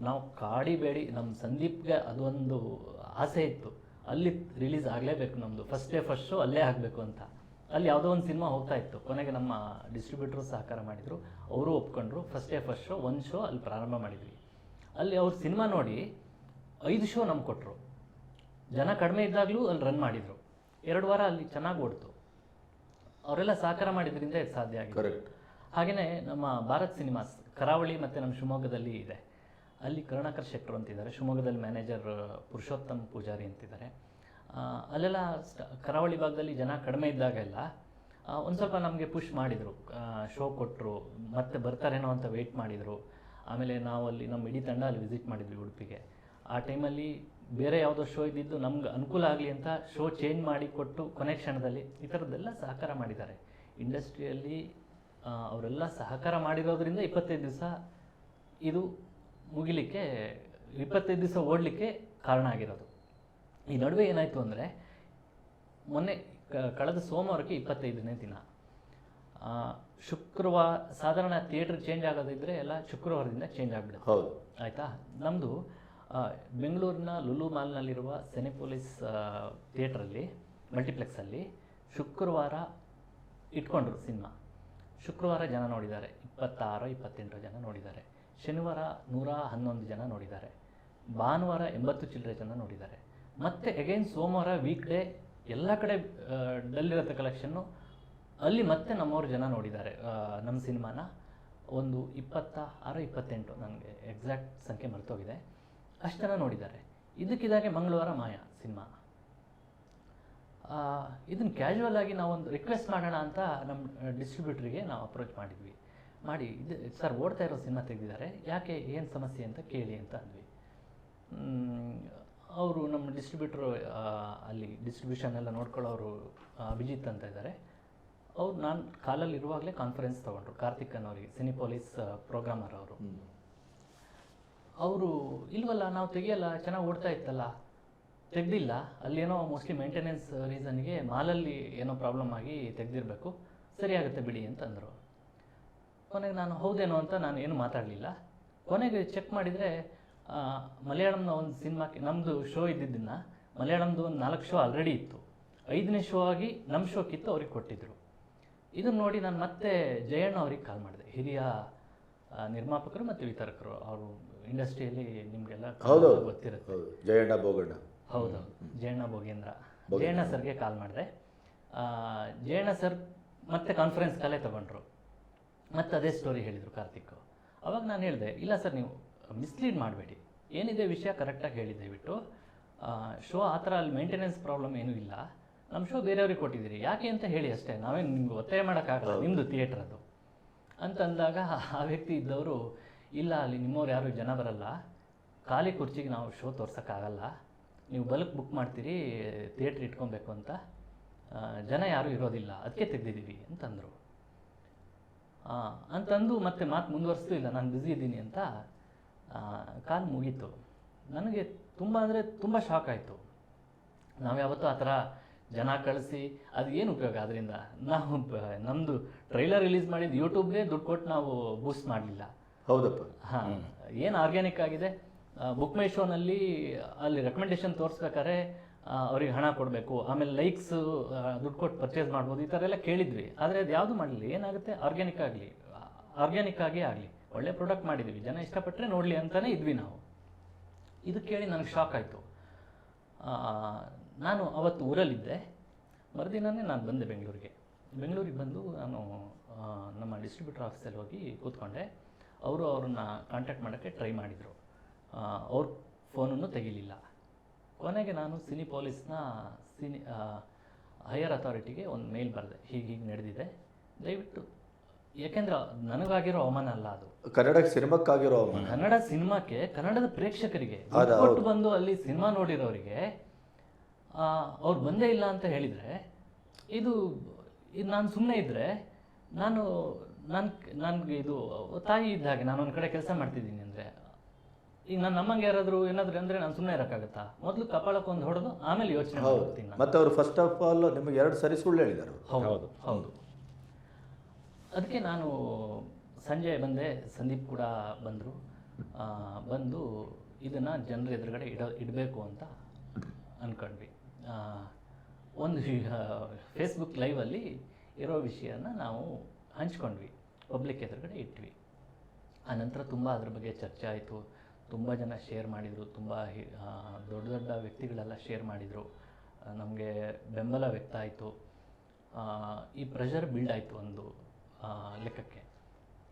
ನಾವು ಕಾಡಿಬೇಡಿ ನಮ್ಮ ಸಂದೀಪ್ಗೆ ಅದೊಂದು ಆಸೆ ಇತ್ತು. ಅಲ್ಲಿ ರಿಲೀಸ್ ಆಗಲೇಬೇಕು ನಮ್ಮದು ಫಸ್ಟ್ ಡೇ ಫಸ್ಟ್ ಶೋ ಅಲ್ಲೇ ಆಗಬೇಕು ಅಂತ. ಅಲ್ಲಿ ಯಾವುದೋ ಒಂದು ಸಿನಿಮಾ ಹೋಗ್ತಾ ಇತ್ತು. ಕೊನೆಗೆ ನಮ್ಮ ಡಿಸ್ಟ್ರಿಬ್ಯೂಟ್ರು ಸಹಕಾರ ಮಾಡಿದರು. ಅವರು ಒಪ್ಕೊಂಡ್ರು. ಫಸ್ಟ್ ಡೇ ಫಸ್ಟ್ ಶೋ ಒಂದು ಶೋ ಅಲ್ಲಿ ಪ್ರಾರಂಭ ಮಾಡಿದ್ವಿ. ಅಲ್ಲಿ ಅವ್ರ ಸಿನಿಮಾ ನೋಡಿ ಐದು ಶೋ ನಮ್ಗೆ ಕೊಟ್ಟರು ಜನ ಕಡಿಮೆ ಇದ್ದಾಗಲೂ ಅಲ್ಲಿ ರನ್ ಮಾಡಿದರು. ಎರಡು ವಾರ ಅಲ್ಲಿ ಚೆನ್ನಾಗಿ ಓಡ್ತು. ಅವರೆಲ್ಲ ಸಹಕಾರ ಮಾಡಿದ್ರಿಂದ ಇದು ಸಾಧ್ಯ ಆಗಿದೆ. ಹಾಗೆಯೇ ನಮ್ಮ ಭಾರತ್ ಸಿನಿಮಾಸ್ ಕರಾವಳಿ ಮತ್ತು ನಮ್ಮ ಶಿವಮೊಗ್ಗದಲ್ಲಿ ಇದೆ. ಅಲ್ಲಿ ಕರುಣಾಕರ್ ಶೆಟ್ಟರು ಅಂತಿದ್ದಾರೆ. ಶಿವಮೊಗ್ಗದಲ್ಲಿ ಮ್ಯಾನೇಜರ್ ಪುರುಷೋತ್ತಮ್ ಪೂಜಾರಿ ಅಂತಿದ್ದಾರೆ. ಅಲ್ಲೆಲ್ಲ ಕರಾವಳಿ ಭಾಗದಲ್ಲಿ ಜನ ಕಡಿಮೆ ಇದ್ದಾಗೆಲ್ಲ ಒಂದು ಸ್ವಲ್ಪ ನಮಗೆ ಪುಷ್ ಮಾಡಿದರು. ಶೋ ಕೊಟ್ಟರು ಮತ್ತೆ ಬರ್ತಾರೇನೋ ಅಂತ ವೆಯ್ಟ್ ಮಾಡಿದರು. ಆಮೇಲೆ ನಾವು ಅಲ್ಲಿ ನಮ್ಮ ಇಡೀ ತಂಡ ಅಲ್ಲಿ ವಿಸಿಟ್ ಮಾಡಿದ್ವಿ ಉಡುಪಿಗೆ. ಆ ಟೈಮಲ್ಲಿ ಬೇರೆ ಯಾವುದೋ ಶೋ ಇದ್ದಿದ್ದು ನಮ್ಗೆ ಅನುಕೂಲ ಆಗಲಿ ಅಂತ ಶೋ ಚೇಂಜ್ ಮಾಡಿ ಕೊಟ್ಟು ಕೊನೆ ಕ್ಷಣದಲ್ಲಿ ಈ ಥರದ್ದೆಲ್ಲ ಸಹಕಾರ ಮಾಡಿದ್ದಾರೆ. ಇಂಡಸ್ಟ್ರಿಯಲ್ಲಿ ಅವರೆಲ್ಲ ಸಹಕಾರ ಮಾಡಿರೋದ್ರಿಂದ ಇಪ್ಪತ್ತೈದು ದಿವಸ ಇದು ಮುಗಿಲಿಕ್ಕೆ, ಇಪ್ಪತ್ತೈದು ದಿವಸ ಓಡಲಿಕ್ಕೆ ಕಾರಣ ಆಗಿರೋದು. ಈ ನಡುವೆ ಏನಾಯಿತು ಅಂದರೆ ಮೊನ್ನೆ ಕಳೆದ ಸೋಮವಾರಕ್ಕೆ ಇಪ್ಪತ್ತೈದನೇ ದಿನ. ಶುಕ್ರವಾರ ಸಾಧಾರಣ ಥಿಯೇಟ್ರ್ ಚೇಂಜ್ ಆಗೋದಿದ್ರೆ ಎಲ್ಲ ಶುಕ್ರವಾರದಿಂದ ಚೇಂಜ್ ಆಗಿಬಿಡುತ್ತೆ. ಹೌದು. ಆಯಿತಾ? ನಮ್ಮದು ಬೆಂಗಳೂರಿನ ಲುಲು ಮಾಲ್ನಲ್ಲಿರುವ ಸೆನೆಪೋಲಿಸ್ ಥಿಯೇಟ್ರಲ್ಲಿ ಮಲ್ಟಿಪ್ಲೆಕ್ಸಲ್ಲಿ ಶುಕ್ರವಾರ ಇಟ್ಕೊಂಡ್ರು ಸಿನಿಮಾ. ಶುಕ್ರವಾರ ಜನ ನೋಡಿದ್ದಾರೆ. ಇಪ್ಪತ್ತಾರು ಇಪ್ಪತ್ತೆಂಟು ಜನ ನೋಡಿದ್ದಾರೆ. ಶನಿವಾರ ನೂರ ಹನ್ನೊಂದು ಜನ ನೋಡಿದ್ದಾರೆ. ಭಾನುವಾರ ಎಂಬತ್ತು ಚಿಲ್ಲರೆ ಜನ ನೋಡಿದ್ದಾರೆ. ಮತ್ತೆ ಅಗೈನ್ ಸೋಮವಾರ ವೀಕ್ ಡೇ ಎಲ್ಲ ಕಡೆ ಡಲ್ಲಿರತ್ತೆ ಕಲೆಕ್ಷನ್ನು ಅಲ್ಲಿ ಮತ್ತೆ ನಮ್ಮವ್ರು ಜನ ನೋಡಿದ್ದಾರೆ ನಮ್ಮ ಸಿನಿಮಾನ. ಒಂದು ಇಪ್ಪತ್ತ ಆರು, ಇಪ್ಪತ್ತೆಂಟು ನನಗೆ ಎಕ್ಸಾಕ್ಟ್ ಸಂಖ್ಯೆ ಮರೆತೋಗಿದೆ. ಅಷ್ಟು ಜನ ನೋಡಿದ್ದಾರೆ. ಇದಕ್ಕಿದಾಗೆ ಮಂಗಳವಾರ ಮಾಯ ಸಿನಿಮಾ. ಇದನ್ನು ಕ್ಯಾಶುವಲ್ ಆಗಿ ನಾವೊಂದು ರಿಕ್ವೆಸ್ಟ್ ಮಾಡೋಣ ಅಂತ ನಮ್ಮ ಡಿಸ್ಟ್ರಿಬ್ಯೂಟ್ರಿಗೆ ನಾವು ಅಪ್ರೋಚ್ ಮಾಡಿದ್ವಿ. ಮಾಡಿ, ಇದು ಸರ್ ಓಡ್ತಾ ಇರೋ ಸಿನಿಮಾ ತೆಗೆದಿದ್ದಾರೆ. ಯಾಕೆ, ಏನು ಸಮಸ್ಯೆ ಅಂತ ಕೇಳಿ ಅಂತ ಅಂದ್ವಿ. ಅವರು ನಮ್ಮ ಡಿಸ್ಟ್ರಿಬ್ಯೂಟ್ರು ಅಲ್ಲಿ ಡಿಸ್ಟ್ರಿಬ್ಯೂಷನ್ ಎಲ್ಲ ನೋಡ್ಕೊಳ್ಳೋರು ಅಭಿಜಿತ್ ಅಂತ ಇದ್ದಾರೆ. ಅವ್ರು ನಾನು ಕಾಲಲ್ಲಿ ಇರುವಾಗಲೇ ಕಾನ್ಫರೆನ್ಸ್ ತೊಗೊಂಡ್ರು ಕಾರ್ತಿಕ್ ಅನ್ನೋರಿಗೆ ಸಿನಿಪೋಲಿಸ್ ಪ್ರೋಗ್ರಾಮರ್ ಅವರು. ಅವರು ಇಲ್ವಲ್ಲ ನಾವು ತೆಗಿಯಲ್ಲ ಚೆನ್ನಾಗಿ ಓಡ್ತಾ ಇತ್ತಲ್ಲ? ತೆಗ್ದಿಲ್ಲ. ಅಲ್ಲೇನೋ ಮೋಸ್ಟ್ಲಿ ಮೇಂಟೆನೆನ್ಸ್ ರೀಸನ್ಗೆ ಮಾಲಲ್ಲಿ ಏನೋ ಪ್ರಾಬ್ಲಮ್ ಆಗಿ ತೆಗ್ದಿರಬೇಕು. ಸರಿಯಾಗುತ್ತೆ ಬಿಡಿ ಅಂತಂದರು. ಕೊನೆಗೆ ನಾನು ಹೌದೇನೋ ಅಂತ ನಾನು ಏನು ಮಾತಾಡಲಿಲ್ಲ. ಕೊನೆಗೆ ಚೆಕ್ ಮಾಡಿದರೆ ಮಲಯಾಳಂನ ಒಂದು ಸಿನಿಮಾಕ್ಕೆ ನಮ್ಮದು ಶೋ ಇದ್ದಿದ್ದನ್ನ ಮಲಯಾಳಂದು ಒಂದು ನಾಲ್ಕು ಶೋ ಆಲ್ರೆಡಿ ಇತ್ತು. ಐದನೇ ಶೋ ಆಗಿ ನಮ್ಮ ಕಿತ್ತು ಅವ್ರಿಗೆ ಕೊಟ್ಟಿದ್ದರು ಇದನ್ನು ನೋಡಿ ನಾನು ಮತ್ತೆ ಜಯಣ್ಣ ಅವ್ರಿಗೆ ಕಾಲ್ ಮಾಡಿದೆ. ಹಿರಿಯ ನಿರ್ಮಾಪಕರು ಮತ್ತು ವಿತರಕರು. ಅವರು ಇಂಡಸ್ಟ್ರಿಯಲ್ಲಿ ನಿಮಗೆಲ್ಲ ಗೊತ್ತಿರುತ್ತೆ. ಜಯಣ್ಣ ಬೋಗಣ್ಣ ಹೌದು ಜಯಣ್ಣ ಭೋಗೇಂದ್ರ. ಜಯಣ್ಣ ಸರ್ಗೆ ಕಾಲ್ ಮಾಡಿದೆ. ಜಯಣ್ಣ ಸರ್ ಮತ್ತೆ ಕಾನ್ಫರೆನ್ಸ್ ಕಾಲೇ ತಗೊಂಡ್ರು. ಮತ್ತೆ ಅದೇ ಸ್ಟೋರಿ ಹೇಳಿದರು ಕಾರ್ತಿಕ್ ಅವಾಗ ನಾನು ಹೇಳಿದೆ ಇಲ್ಲ ಸರ್ ನೀವು ಮಿಸ್ಲೀಡ್ ಮಾಡಬೇಡಿ. ಏನಿದೆ ವಿಷಯ ಕರೆಕ್ಟಾಗಿ ಹೇಳಿ ದಯವಿಟ್ಟು. ಶೋ ಆ ಥರ ಅಲ್ಲಿ ಮೇಂಟೆನೆನ್ಸ್ ಪ್ರಾಬ್ಲಮ್ ಏನೂ ಇಲ್ಲ. ನಮ್ಮ ಶೋ ಬೇರೆಯವ್ರಿಗೆ ಕೊಟ್ಟಿದ್ದೀರಿ. ಯಾಕೆ ಅಂತ ಹೇಳಿ ಅಷ್ಟೇ. ನಾವೇನು ನಿಮ್ಗೆ ಒತ್ತಾಯ ಮಾಡೋಕ್ಕಾಗಲ್ಲ. ನಿಮ್ಮದು ಥಿಯೇಟ್ರ್ ಅದು. ಅಂತಂದಾಗ ಆ ವ್ಯಕ್ತಿ ಇದ್ದವರು ಇಲ್ಲ ಅಲ್ಲಿ ನಿಮ್ಮವ್ರು ಯಾರು ಜನ ಬರಲ್ಲ. ಖಾಲಿ ಕುರ್ಚಿಗೆ ನಾವು ಶೋ ತೋರ್ಸೋಕ್ಕಾಗಲ್ಲ. ನೀವು ಬಲ್ಕ್ ಬುಕ್ ಮಾಡ್ತೀರಿ ಥಿಯೇಟ್ರ್ ಇಟ್ಕೊಬೇಕು ಅಂತ. ಜನ ಯಾರೂ ಇರೋದಿಲ್ಲ. ಅದಕ್ಕೆ ತೆಗ್ದಿದ್ದೀವಿ. ಅಂತಂದರು. ಅಂತಂದು ಮತ್ತೆ ಮಾತು ಮುಂದುವರಿಸ್ತು ಇಲ್ಲ. ನಾನು ಬ್ಯುಸಿ ಇದ್ದೀನಿ ಅಂತ ಕಾಲ್ ಮುಗೀತು. ನನಗೆ ತುಂಬ ಅಂದರೆ ತುಂಬ ಶಾಕ್ ಆಯಿತು. ನಾವು ಯಾವತ್ತೂ ಆ ಥರ ಜನ ಕಳಿಸಿ ಅದು ಏನು ಉಪಯೋಗ ಅದರಿಂದ ನಾವು ನಮ್ಮದು ಟ್ರೈಲರ್ ರಿಲೀಸ್ ಮಾಡಿದ್ದು ಯೂಟ್ಯೂಬ್ಗೆ ದುಡ್ಡು ಕೊಟ್ಟು ನಾವು ಬೂಸ್ಟ್ ಮಾಡಲಿಲ್ಲ. ಹೌದಪ್ಪ. ಹಾಂ ಏನು ಆರ್ಗ್ಯಾನಿಕ್ ಆಗಿದೆ? ಬುಕ್ ಮೈ ಶೋನಲ್ಲಿ ಅಲ್ಲಿ ರೆಕಮೆಂಡೇಶನ್ ತೋರಿಸ್ಬೇಕಾದ್ರೆ ಅವ್ರಿಗೆ ಹಣ ಕೊಡಬೇಕು. ಆಮೇಲೆ ಲೈಕ್ಸ್ ದುಡ್ಡು ಕೊಟ್ಟು ಪರ್ಚೇಸ್ ಮಾಡ್ಬೋದು. ಈ ಥರ ಎಲ್ಲ ಕೇಳಿದ್ವಿ. ಆದರೆ ಅದು ಯಾವುದು ಮಾಡಲಿ ಏನಾಗುತ್ತೆ? ಆರ್ಗ್ಯಾನಿಕ್ ಆಗಲಿ ಆರ್ಗ್ಯಾನಿಕ್ ಆಗೇ ಆಗಲಿ. ಒಳ್ಳೆ ಪ್ರಾಡಕ್ಟ್ ಮಾಡಿದ್ದೀವಿ ಜನ ಇಷ್ಟಪಟ್ಟರೆ ನೋಡಲಿ ಅಂತಲೇ ಇದ್ವಿ ನಾವು. ಇದು ಕೇಳಿ ನನಗೆ ಶಾಕ್ ಆಯಿತು. ನಾನು ಅವತ್ತು ಊರಲ್ಲಿದ್ದೆ. ಮರುದಿನನೇ ನಾನು ಬಂದೆ ಬೆಂಗಳೂರಿಗೆ. ಬೆಂಗಳೂರಿಗೆ ಬಂದು ನಾನು ನಮ್ಮ ಡಿಸ್ಟ್ರಿಬ್ಯೂಟರ್ ಆಫೀಸಲ್ಲಿ ಹೋಗಿ ಕೂತ್ಕೊಂಡೆ. ಅವರು ಅವ್ರನ್ನ ಕಾಂಟ್ಯಾಕ್ಟ್ ಮಾಡೋಕ್ಕೆ ಟ್ರೈ ಮಾಡಿದರು. ಅವ್ರ ಫೋನನ್ನು ತೆಗಿಲಿಲ್ಲ. ಕೊನೆಗೆ ನಾನು ಸಿನಿ ಪೊಲೀಸ್ನ ಸಿನಿ ಹೈಯರ್ ಅಥಾರಿಟಿಗೆ ಒಂದು ಮೇಲ್ ಬರೆದೆ. ಹೀಗೆ ಹೀಗೆ ನಡೆದಿದೆ. ದಯವಿಟ್ಟು ಯಾಕೆಂದ್ರೆ ನನಗಾಗಿರೋ ಅವಮಾನ ಅಲ್ಲ ಅದು. ಕನ್ನಡ ಸಿನಿಮಾಕ್ಕಾಗಿರೋ ಅವಮಾನ. ಕನ್ನಡ ಸಿನಿಮಾಕ್ಕೆ ಕನ್ನಡದ ಪ್ರೇಕ್ಷಕರಿಗೆ ಕೊಟ್ಟು ಬಂದು ಅಲ್ಲಿ ಸಿನಿಮಾ ನೋಡಿರೋರಿಗೆ ಅವ್ರು ಬಂದೇ ಇಲ್ಲ ಅಂತ ಹೇಳಿದರೆ ಇದು ಇದು ನಾನು ಸುಮ್ಮನೆ ಇದ್ದರೆ ನಾನು ನನ್ ನನ್ಗೆ ಇದು ತಾಯಿ ಇದ್ದ ಹಾಗೆ ನಾನು ಒಂದು ಕಡೆ ಕೆಲಸ ಮಾಡ್ತಿದ್ದೀನಿ ಅಂದರೆ ಈಗ ನನ್ನ ನಮ್ಮಂಗೆ ಯಾರಾದರೂ ಏನಾದರೂ ಅಂದರೆ ನಾನು ಸುಮ್ಮನೆ ಇರೋಕ್ಕಾಗತ್ತಾ? ಮೊದಲು ಕಪಾಳಕ್ಕೊಂದು ಹೊಡೆದು ಆಮೇಲೆ ಯೋಚನೆ ಮತ್ತೆ ಮಾಡ್ತೀನಿ ಮತ್ತೆ ಅವರು ಫಸ್ಟ್ ಆಫ್ ಆಲ್ ನಿಮಗೆ ಎರಡು ಸರಿ ಸುಳ್ಳು ಹೇಳಿದರು ಹೌದು. ಹೌದು. ಅದಕ್ಕೆ ನಾನು ಸಂಜೆ ಬಂದೆ, ಸಂದೀಪ್ ಕೂಡ ಬಂದರು. ಬಂದು ಇದನ್ನು ಜನರ ಎದುರುಗಡೆ ಇಡ, ಇಡಬೇಕು ಅಂತ ಅಂದ್ಕೊಂಡ್ವಿ ಒಂದು ಫೇಸ್ಬುಕ್ ಲೈವಲ್ಲಿ ಇರೋ ವಿಷಯನ ನಾವು ಹಂಚ್ಕೊಂಡ್ವಿ. ಪಬ್ಲಿಕ್ ಎದುರುಗಡೆ ಇಟ್ವಿ. ಆ ನಂತರ ತುಂಬ ಅದ್ರ ಬಗ್ಗೆ ಚರ್ಚೆ ಆಯಿತು. ತುಂಬ ಜನ ಶೇರ್ ಮಾಡಿದರು. ತುಂಬ ದೊಡ್ಡ ದೊಡ್ಡ ವ್ಯಕ್ತಿಗಳೆಲ್ಲ ಶೇರ್ ಮಾಡಿದರು. ನಮಗೆ ಬೆಂಬಲ ವ್ಯಕ್ತ ಆಯಿತು. ಈ ಪ್ರೆಷರ್ ಬಿಲ್ಡ್ ಆಯಿತು ಒಂದು. ಲೆಕ್ಕಕ್ಕೆ.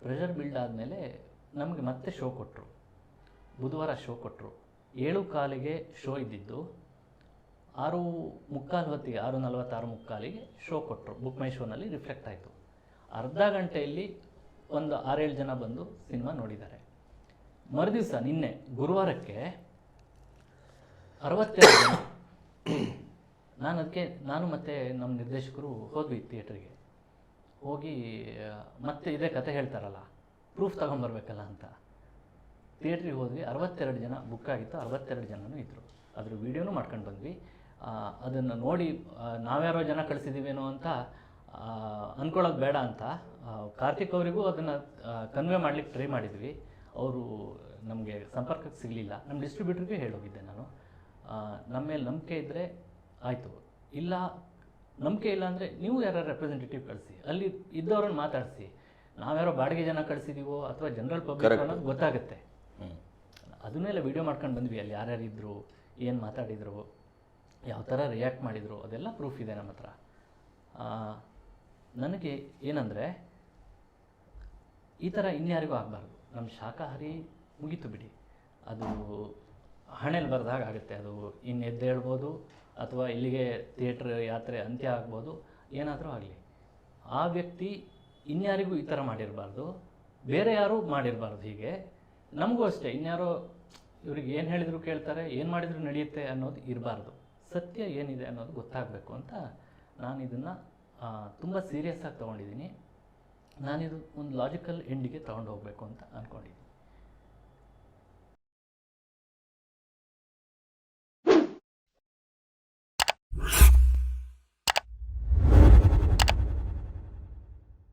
ಪ್ರೆಷರ್ ಬಿಲ್ಡ್ ಆದಮೇಲೆ ನಮಗೆ ಮತ್ತೆ ಶೋ ಕೊಟ್ಟರು ಬುಧವಾರ ಶೋ ಕೊಟ್ಟರು ಏಳು ಕಾಲಿಗೆ ಶೋ ಇದ್ದಿದ್ದು, ಆರು ಮುಕ್ಕಾಲು ಹೊತ್ತಿಗೆ, ಆರು ನಲವತ್ತಾರು ಮುಕ್ಕಾಲಿಗೆ ಶೋ ಕೊಟ್ಟರು ಬುಕ್ ಮೈ ಶೋನಲ್ಲಿ ರಿಫ್ಲೆಕ್ಟ್ ಆಯಿತು. ಅರ್ಧ ಗಂಟೆಯಲ್ಲಿ ಒಂದು ಆರೇಳು ಜನ ಬಂದು ಸಿನಿಮಾ ನೋಡಿದ್ದಾರೆ. ಮರುದಿವಸ ನಿನ್ನೆ, ಗುರುವಾರಕ್ಕೆ ಅರವತ್ತೆರಡು ಜನ [COUGHS] ನಾನು ಅದಕ್ಕೆ ನಾನು ಮತ್ತು ನಮ್ಮ ನಿರ್ದೇಶಕರು ಹೋದ್ವಿ ಥಿಯೇಟ್ರಿಗೆ ಹೋಗಿ ಮತ್ತೆ ಇದೇ ಕತೆ ಹೇಳ್ತಾರಲ್ಲ ಪ್ರೂಫ್ ತಗೊಂಬರ್ಬೇಕಲ್ಲ ಅಂತ. ಥಿಯೇಟ್ರಿಗೆ ಹೋದ್ವಿ, ಅರವತ್ತೆರಡು ಜನ ಬುಕ್ ಆಗಿತ್ತು, ಅರವತ್ತೆರಡು ಜನನೂ ಇದ್ದರು ಅದ್ರ ವೀಡಿಯೋನೂ ಮಾಡ್ಕೊಂಡು ಬಂದ್ವಿ. ಅದನ್ನು ನೋಡಿ ನಾವ್ಯಾರೋ ಜನ ಕಳಿಸಿದ್ದೀವೇನೋ ಅಂತ ಅಂದ್ಕೊಳ್ಳೋದು ಬೇಡ ಅಂತ ಕಾರ್ತಿಕ್ ಅವರಿಗೂ ಅದನ್ನು ಕನ್ವೆ ಮಾಡ್ಲಿಕ್ಕೆ ಟ್ರೈ ಮಾಡಿದ್ವಿ. ಅವರು ನಮಗೆ ಸಂಪರ್ಕಕ್ಕೆ ಸಿಗಲಿಲ್ಲ. ನಮ್ಮ ಡಿಸ್ಟ್ರಿಬ್ಯೂಟ್ರಿಗೆ ಹೇಳೋಗಿದ್ದೆ ನಾನು. ನಮ್ಮ ಮೇಲೆ ನಂಬಿಕೆ ಇದ್ದರೆ ಆಯಿತು. ಇಲ್ಲ ನಂಬಿಕೆ ಇಲ್ಲ ಅಂದರೆ ನೀವು ಯಾರು ರೆಪ್ರೆಸೆಂಟೇಟಿವ್ ಕಳಿಸಿ ಅಲ್ಲಿ ಇದ್ದವ್ರನ್ನ ಮಾತಾಡಿಸಿ ನಾವ್ಯಾರೋ ಬಾಡಿಗೆ ಜನ ಕಳಿಸಿದೀವೋ ಅಥವಾ ಜನರಲ್ ಪಬ್ಲಿಕ್ ಅನ್ನೋದು ಗೊತ್ತಾಗುತ್ತೆ. ಅದನ್ನೆಲ್ಲ ವೀಡಿಯೋ ಮಾಡ್ಕೊಂಡು ಬಂದ್ವಿ ಅಲ್ಲಿ ಯಾರ್ಯಾರು ಇದ್ದರು ಏನು ಮಾತಾಡಿದ್ರು ಯಾವ ಥರ ರಿಯಾಕ್ಟ್ ಮಾಡಿದರು ಅದೆಲ್ಲ ಪ್ರೂಫ್ ಇದೆ ನಮ್ಮ ಹತ್ರ. ನನಗೆ ಏನಂದರೆ ಈ ಥರ ಇನ್ಯಾರಿಗೂ ಆಗಬಾರ್ದು. ನಮ್ಮ ಶಾಖಾಹಾರಿ ಮುಗೀತು ಬಿಡಿ. ಅದು ಹಣೆಯಲ್ಲಿ ಬರ್ದಾಗ ಆಗುತ್ತೆ. ಅದು ಇನ್ನು ಎದ್ದೇಳ್ಬೋದು ಅಥವಾ ಇಲ್ಲಿಗೆ ಥಿಯೇಟ್ರ್ ಯಾತ್ರೆ ಅಂತ್ಯ ಆಗ್ಬೋದು, ಏನಾದರೂ ಆಗಲಿ. ಆ ವ್ಯಕ್ತಿ ಇನ್ಯಾರಿಗೂ ಈ ಥರ ಮಾಡಿರಬಾರ್ದು, ಬೇರೆ ಯಾರೂ ಮಾಡಿರಬಾರ್ದು ಹೀಗೆ. ನಮಗೂ ಅಷ್ಟೇ, ಇನ್ಯಾರೋ ಇವ್ರಿಗೆ ಏನು ಹೇಳಿದರೂ ಕೇಳ್ತಾರೆ, ಏನು ಮಾಡಿದರೂ ನಡೆಯುತ್ತೆ ಅನ್ನೋದು ಇರಬಾರ್ದು. ಸತ್ಯ ಏನಿದೆ ಅನ್ನೋದು ಗೊತ್ತಾಗಬೇಕು ಅಂತ ನಾನು ಇದನ್ನು ತುಂಬ ಸೀರಿಯಸ್ ಆಗಿ ತೊಗೊಂಡಿದ್ದೀನಿ. ನಾನಿದು ಒಂದು ಲಾಜಿಕಲ್ ಎಂಡಿಗೆ ತೊಗೊಂಡು ಹೋಗಬೇಕು ಅಂತ ಅಂದ್ಕೊಂಡಿದ್ದೀನಿ